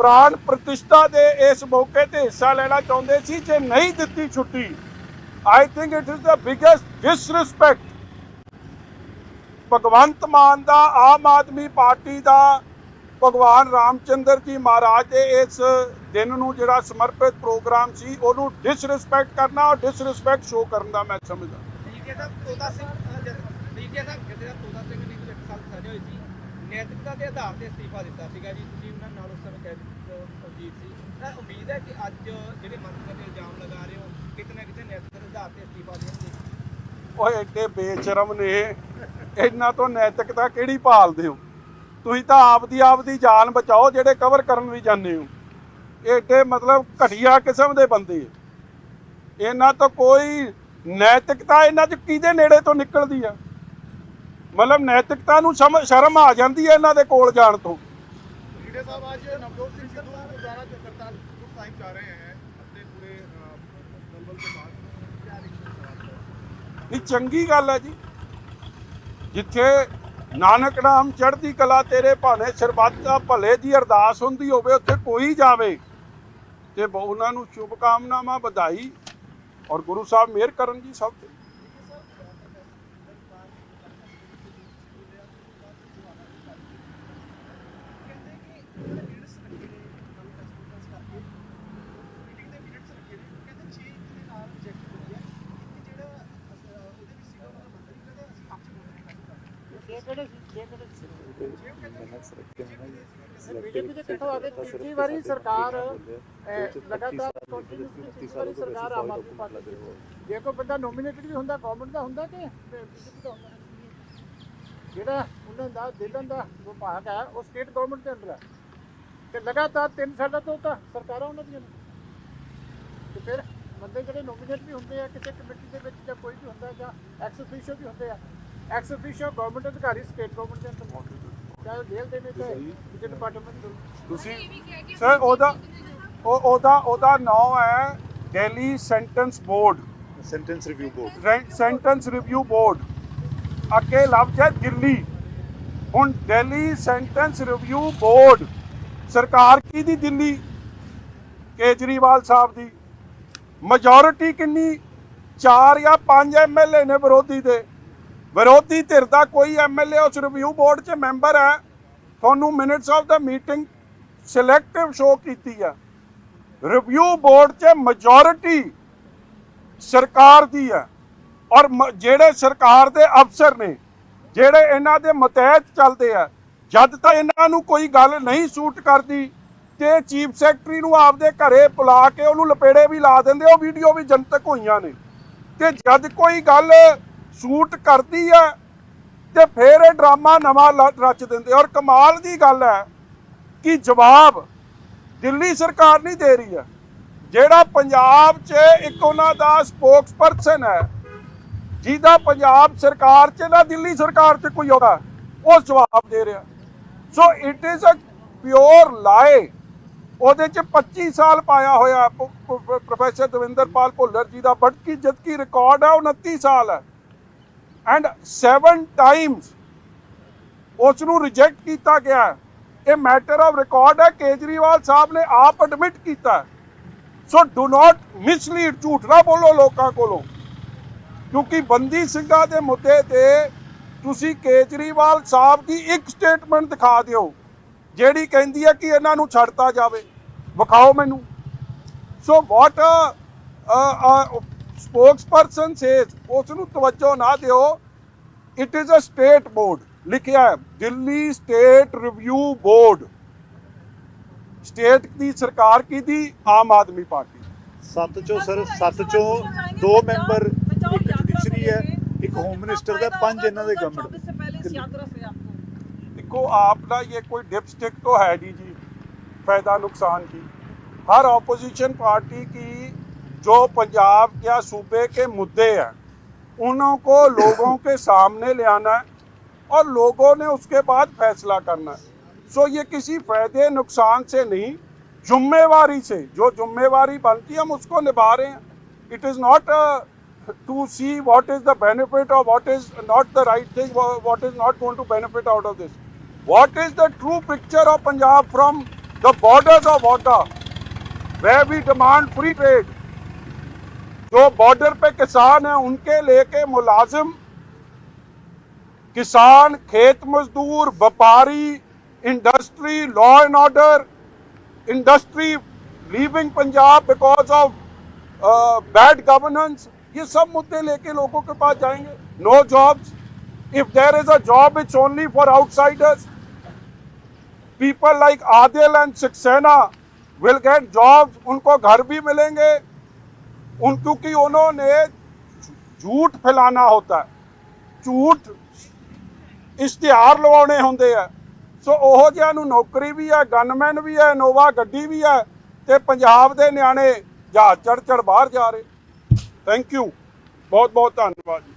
ਪ੍ਰਾਣ ਪ੍ਰਤਿਸ਼ਠਾ ਦੇ ਇਸ ਮੌਕੇ ਤੇ ਹਿੱਸਾ ਲੈਣਾ ਚਾਹੁੰਦੇ ਸੀ, ਜੇ ਨਹੀਂ ਦਿੱਤੀ ਛੁੱਟੀ I think it is the biggest disrespect Bhagwant Mann the, Aam Aadmi party ਦਾ, ਭਗਵਾਨ ਰਾਮਚੰਦਰ ਜੀ ਮਹਾਰਾਜ ਦੇ ਇਸ ਦਿਨ ਨੂੰ ਜਿਹੜਾ ਸਮਰਪਿਤ ਪ੍ਰੋਗਰਾਮ ਸੀ, ਉਹਨੂੰ ਡਿਸਰਿਸਪੈਕਟ ਕਰਨਾ ਔਰ ਡਿਸਰਿਸਪੈਕਟ ਸ਼ੋ ਕਰਨ ਦਾ ਮੈਂ ਸਮਝਦਾ। ਡੀਕੇ ਸਾਹਿਬ ਤੋਤਾ ਸਿੰਘ ਡੀਕੇ ਸਾਹਿਬ ਕਹਿੰਦੇ ਤੋਤਾ ਸਿੰਘ ਨੇ ਇੱਕ ਸਾਲ ਸਜ਼ਾ ਹੋਈ ਸੀ, ਨੈਤਿਕਤਾ ਦੇ ਆਧਾਰ ਤੇ ਅਸਤੀਫਾ ਦਿੱਤਾ ਸੀਗਾ ਜੀ ਤੁਸੀਂ ਉਹਨਾਂ ਨਾਲ ਉਸ ਸਮੇਂ ਕਹਿ ਅਜੀਤ ਸੀ ਤਾਂ ਉਮੀਦ ਹੈ ਨੇ ਇਹਨਾਂ ਤੋਂ ਨੈਤਿਕਤਾ ਕਿਹੜੀ ਭਾਲਦੇ ਹੋ? ਤੁਸੀਂ ਤਾਂ ਆਪਦੀ ਆਪਦੀ ਜਾਨ ਬਚਾਓ ਜਿਹੜੇ ਕਵਰ ਕਰਨ ਵੀ ਜਾਂਦੇ ਹੋ। ਐਡੇ ਮਤਲਬ ਘਟੀਆ ਕਿਸਮ ਦੇ ਬੰਦੇ। ਇਹਨਾਂ ਤੋਂ ਕੋਈ ਨੈਤਿਕਤਾ ਇਹਨਾਂ ਚ ਕਿਹਦੇ ਨੇੜੇ ਤੋਂ ਨਿਕਲਦੀ ਆ? ਮਤਲਬ ਨੈਤਿਕਤਾ ਨੂੰ ਸ਼ਰਮ ਆ ਜਾਂਦੀ ਹੈ ਇਹਨਾਂ ਦੇ ਕੋਲ ਜਾਣ ਤੋਂ। ਢੀਡੇ ਸਾਹਿਬ ਅੱਜ ਨਵਜੋਤ ਨਹੀਂ ਚੰਗੀ ਗੱਲ ਹੈ ਜੀ। ਜਿੱਥੇ ਨਾਨਕ ਨਾਮ ਚੜ੍ਹਦੀ ਕਲਾ ਤੇਰੇ ਭਾਣੇ ਸਰਬੱਤ ਦਾ ਭਲੇ ਦੀ ਅਰਦਾਸ ਹੁੰਦੀ ਹੋਵੇ, ਉੱਥੇ ਕੋਈ ਜਾਵੇ ਤੇ ਉਹਨਾਂ ਨੂੰ ਸ਼ੁਭ ਕਾਮਨਾਵਾਂ ਵਧਾਈ। ਔਰ ਗੁਰੂ ਸਾਹਿਬ ਮਿਹਰ ਕਰਨ ਜੀ ਸਭ ਤੇ ਕਹਿੰਦੇ ਕਿ ਜਿਹੜੇ ਮਿੰਟਸ ਰੱਖੇ ਨੇ ਕੱਲ ਪ੍ਰੈਸ ਕਾਨਫਰੰਸ ਕਰਕੇ ਮੀਟਿੰਗ ਦੇ ਮਿੰਟਸ ਰੱਖੇ ਨੇ ਉਹ ਕਹਿੰਦੇ 6 ਦੇ ਨਾਲ ਰਿਜੈਕਟ ਹੋ ਗਿਆ ਕਿ ਜਿਹੜਾ ਅਹ, ਉਹਦੇ ਵਿੱਚ ਸੀਗਾ ਉਹਨਾਂ ਦਾ ਮੰਤਰੀ ਕਹਿੰਦਾ ਅਸੀਂ ਆਪ ਚ ਬੋਲਣੇ ਕੱਢ ਛੇ ਕਿਹੜੇ ਸੀ ਛੇ ਕਿਹੜੇ ਸੀ ਜੇ ਉਹ ਕਹਿੰਦੇ ਬੀਜੇਪੀ ਦੇ ਕਿੱਥੋਂ ਆ ਗਏ ਤੀਜੀ ਵਾਰੀ ਸਰਕਾਰ ਲਗਾਤਾਰ ਤੀਜੀ ਵਾਰੀ ਸਰਕਾਰ ਆਮ ਆਦਮੀ ਪਾਰਟੀ ਦੀ ਜੇ ਕੋਈ ਬੰਦਾ ਨੋਮੀਨੇਟਡ ਵੀ ਹੁੰਦਾ ਗਵਰਨਮੈਂਟ ਦਾ ਹੁੰਦਾ ਕਿ ਬੀਜੇਪੀ ਦਾ ਹੁੰਦਾ? ਜਿਹੜਾ ਉਹਨਾਂ ਦਾ ਦਿੱਲਨ ਦਾ ਵਿਭਾਗ ਹੈ, ਉਹ ਸਟੇਟ ਗਵਰਨਮੈਂਟ ਦੇ ਅੰਦਰ ਹੈ। ਤੇ ਲਗਾਤਾਰ 3 ਸਾਲਾਂ ਤੋਂ ਤਾਂ ਸਰਕਾਰਾਂ ਉਹਨਾਂ ਦੀਆਂ ਤੇ ਫਿਰ ਬੰਦੇ ਜਿਹੜੇ ਨੋਮੀਨੇਟ ਵੀ ਹੁੰਦੇ ਆ, ਕਿਸੇ ਕਮੇਟੀ ਦੇ ਵਿੱਚ ਜਾਂ ਕੋਈ ਵੀ ਹੁੰਦਾ ਜਾਂ ਐਕਸ ਅਫੀਸ਼ੀਅਲ ਵੀ ਹੁੰਦੇ ਆ ਐਕਸ ਅਫੀਸ਼ੀਅਲ ਗਵਰਨਮੈਂਟ ਅਧਿਕਾਰੀ ਸਟੇਟ ਗਵਰਨਮੈਂਟ ਦੇ ਅੰਦਰ ਚਾਹੇ ਜੇਲ੍ਹ ਦੇ ਚਾਹੇ ਕਿਸੇ ਡਿਪਾਰਟਮੈਂਟ ਤੁਸੀਂ ਸਰ ਉਹਦਾ ਉਹ ਉਹਦਾ ਉਹਦਾ ਨਾਮ ਹੈ Delhi sentence board sentence review board sentence review board ਅੱਗੇ ਲਫ਼ਜ਼ ਹੈ ਦਿੱਲੀ। ਹੁਣ ਦਿੱਲੀ ਸੈਂਟੈਂਸ ਰਿਵਿਊ ਬੋਰਡ ਸਰਕਾਰ ਕੀ ਦੀ ਦਿੱਲੀ? ਕੇਜਰੀਵਾਲ ਸਾਹਿਬ ਦੀ। ਮੈਜੋਰਿਟੀ ਕਿੰਨੀ? 4 ਜਾਂ 5 ਐਮਐਲਏ ਨੇ ਵਿਰੋਧੀ ਦੇ। ਵਿਰੋਧੀ ਧਿਰ ਦਾ ਕੋਈ ਐਮਐਲਏ ਉਸ ਰਿਵਿਊ ਬੋਰਡ 'ਚ ਮੈਂਬਰ ਹੈ। ਤੁਹਾਨੂੰ minutes of the meeting selective show ਕੀਤੀ ਹੈ ਰਿਵਿਊ ਬੋਰਡ 'ਚ ਮੈਜੋਰਿਟੀ ਸਰਕਾਰ ਦੀ ਹੈ। ਔਰ ਜਿਹੜੇ ਸਰਕਾਰ ਦੇ ਅਫਸਰ ਨੇ, ਜਿਹੜੇ ਇਹਨਾਂ ਦੇ ਮਤਹਿਤ ਚੱਲਦੇ ਆ, ਜਦ ਤੱਕ ਇਹਨਾਂ ਨੂੰ ਕੋਈ ਗੱਲ ਨਹੀਂ ਸੂਟ ਕਰਦੀ, ਤੇ ਚੀਫ ਸੈਕਟਰੀ ਨੂੰ ਆਪਦੇ ਘਰੇ ਬੁਲਾ ਕੇ ਉਹਨੂੰ ਲਪੇੜੇ ਵੀ ਲਾ ਦਿੰਦੇ, ਉਹ ਵੀਡੀਓ ਵੀ ਜਨਤਕ ਹੋਈਆਂ ਨੇ। ਤੇ ਜਦ ਕੋਈ ਗੱਲ ਸੂਟ ਕਰਦੀ ਹੈ ਤੇ ਫਿਰ ਇਹ ਡਰਾਮਾ ਨਵਾਂ ਲ- ਰਚ ਦਿੰਦੇ ਔਰ ਕਮਾਲ ਦੀ ਗੱਲ ਹੈ ਕਿ ਜਵਾਬ ਦਿੱਲੀ ਸਰਕਾਰ ਨਹੀਂ ਦੇ ਰਹੀ ਹੈ। ਜਿਹੜਾ ਪੰਜਾਬ 'ਚ ਇੱਕ ਉਹਨਾਂ ਦਾ ਸਪੋਕਸਪਰਸਨ ਹੈ, ਜਿਹਦਾ ਪੰਜਾਬ ਸਰਕਾਰ 'ਚ ਨਾ ਦਿੱਲੀ ਸਰਕਾਰ 'ਚ ਕੋਈ ਹੋਗਾ ਉਹ ਜਵਾਬ ਦੇ ਰਿਹਾ। So it is a pure lie ਉਹਦੇ 'ਚ 25 ਸਾਲ ਪਾਇਆ ਹੋਇਆ ਪ- ਪ- ਪ੍ਰੋਫੈਸਰ ਦਵਿੰਦਰਪਾਲ ਭੁੱਲਰ ਜੀ ਦਾ ਬਟਕੀ ਜਦਕੀ ਰਿਕਾਰਡ ਹੈ 29 ਸਾਲ ਹੈ। ਐਂਡ 7 ਟਾਈਮਸ ਉਸ ਨੂੰ ਰਿਜੈਕਟ ਕੀਤਾ ਗਿਆ ਇਹ ਮੈਟਰ ਆਫ ਰਿਕਾਰਡ ਹੈ। ਕੇਜਰੀਵਾਲ ਸਾਹਿਬ ਨੇ ਆਪ ਐਡਮਿਟ ਕੀਤਾ ਸੋ ਡੂ ਨਾਟ ਮਿਸਲੀਡ ਝੂਠ ਨਾ ਬੋਲੋ ਲੋਕਾਂ ਕੋਲੋਂ। ਕਿਉਂਕਿ ਬੰਦੀ ਸਿੰਘਾਂ ਦੇ ਮੁੱਦੇ ਤੇ ਤੁਸੀਂ ਕੇਜਰੀਵਾਲ ਸਾਹਿਬ ਦੀ ਇੱਕ ਸਟੇਟਮੈਂਟ ਦਿਖਾ ਦਿਓ, ਜਿਹੜੀ ਕਹਿੰਦੀ ਹੈ ਕਿ ਇਹਨਾਂ ਨੂੰ ਛੱਡਤਾ ਜਾਵੇ। ਵਿਖਾਓ ਮੈਨੂੰ। ਸੋ ਵਾਟ ਸਪੋਕਸਪਰਸਨ ਸੇਜ਼ ਉਸ ਨੂੰ ਤਵੱਜੋ ਨਾ ਦਿਓ it is a state board ਲਿਖਿਆ ਹੈ Delhi state review board state ਦੀ ਸਰਕਾਰ ਕੀ ਦੀ ਆਮ ਆਦਮੀ ਪਾਰਟੀ ਸੱਤ ਚੋਂ ਸਰ ਸੱਤ ਚੋਂ ਦੋ ਮੈਂਬਰ ਇੱਕ ਜੁਡੀਸ਼ਰੀ ਹੈ ਇੱਕ ਹੋਮ ਮਿਨਿਸਟਰ ਦਾ ਪੰਜ ਇਹਨਾਂ ਦੇ ਗਵਰਨਮੈਂਟ देखो आपका ये कोई डिपस्टिक तो है नहीं जी फायदा नुकसान की हर ऑपोजिशन पार्टी की जो पंजाब या सूबे के मुद्दे हैं उनको लोगों के सामने ले आना है और लोगों ने उसके बाद फैसला करना है। सो ये किसी फ़ायदे नुकसान से नहीं, जुम्मेवारी से, जो जुम्मेवारी बनती है, हम उसको निभा रहे हैं। It is not to see what is the benefit और what is not the right thing what is not going to benefit out of this what is the true picture of Punjab from the borders of water way we demand free trade जो बॉर्डर पे किसान हैं, उनके लेके मुलाजिम, किसान, खेत मजदूर, व्यापारी industry law and order industry leaving Punjab because of bad governance ये सब मुद्दे लेके लोगों के पास जाएँगे। No jobs if there is a job it's only for outsiders people like Adil and Saxena will get jobs उनको घर भी मिलेंगे। उन क्योंकि उन्होंने झूठ फैलाना होता है ਝੂਠ ਇਸ਼ਤਿਹਾਰ ਲਵਾਉਣੇ ਹੁੰਦੇ ਆ ਸੋ ਉਹੋ ਜਿਹਾ ਨੂੰ ਨੌਕਰੀ ਵੀ ਹੈ ਗਨਮੈਨ ਵੀ ਹੈ ਨੋਵਾ ਗੱਡੀ ਵੀ ਹੈ ਤੇ ਪੰਜਾਬ ਦੇ ਨਿਆਣੇ ਜਹਾਜ਼ ਚੜ ਚੜ ਬਾਹਰ ਜਾ ਰਹੇ ਥੈਂਕ ਯੂ ਬਹੁਤ ਬਹੁਤ ਧੰਨਵਾਦ ਜੀ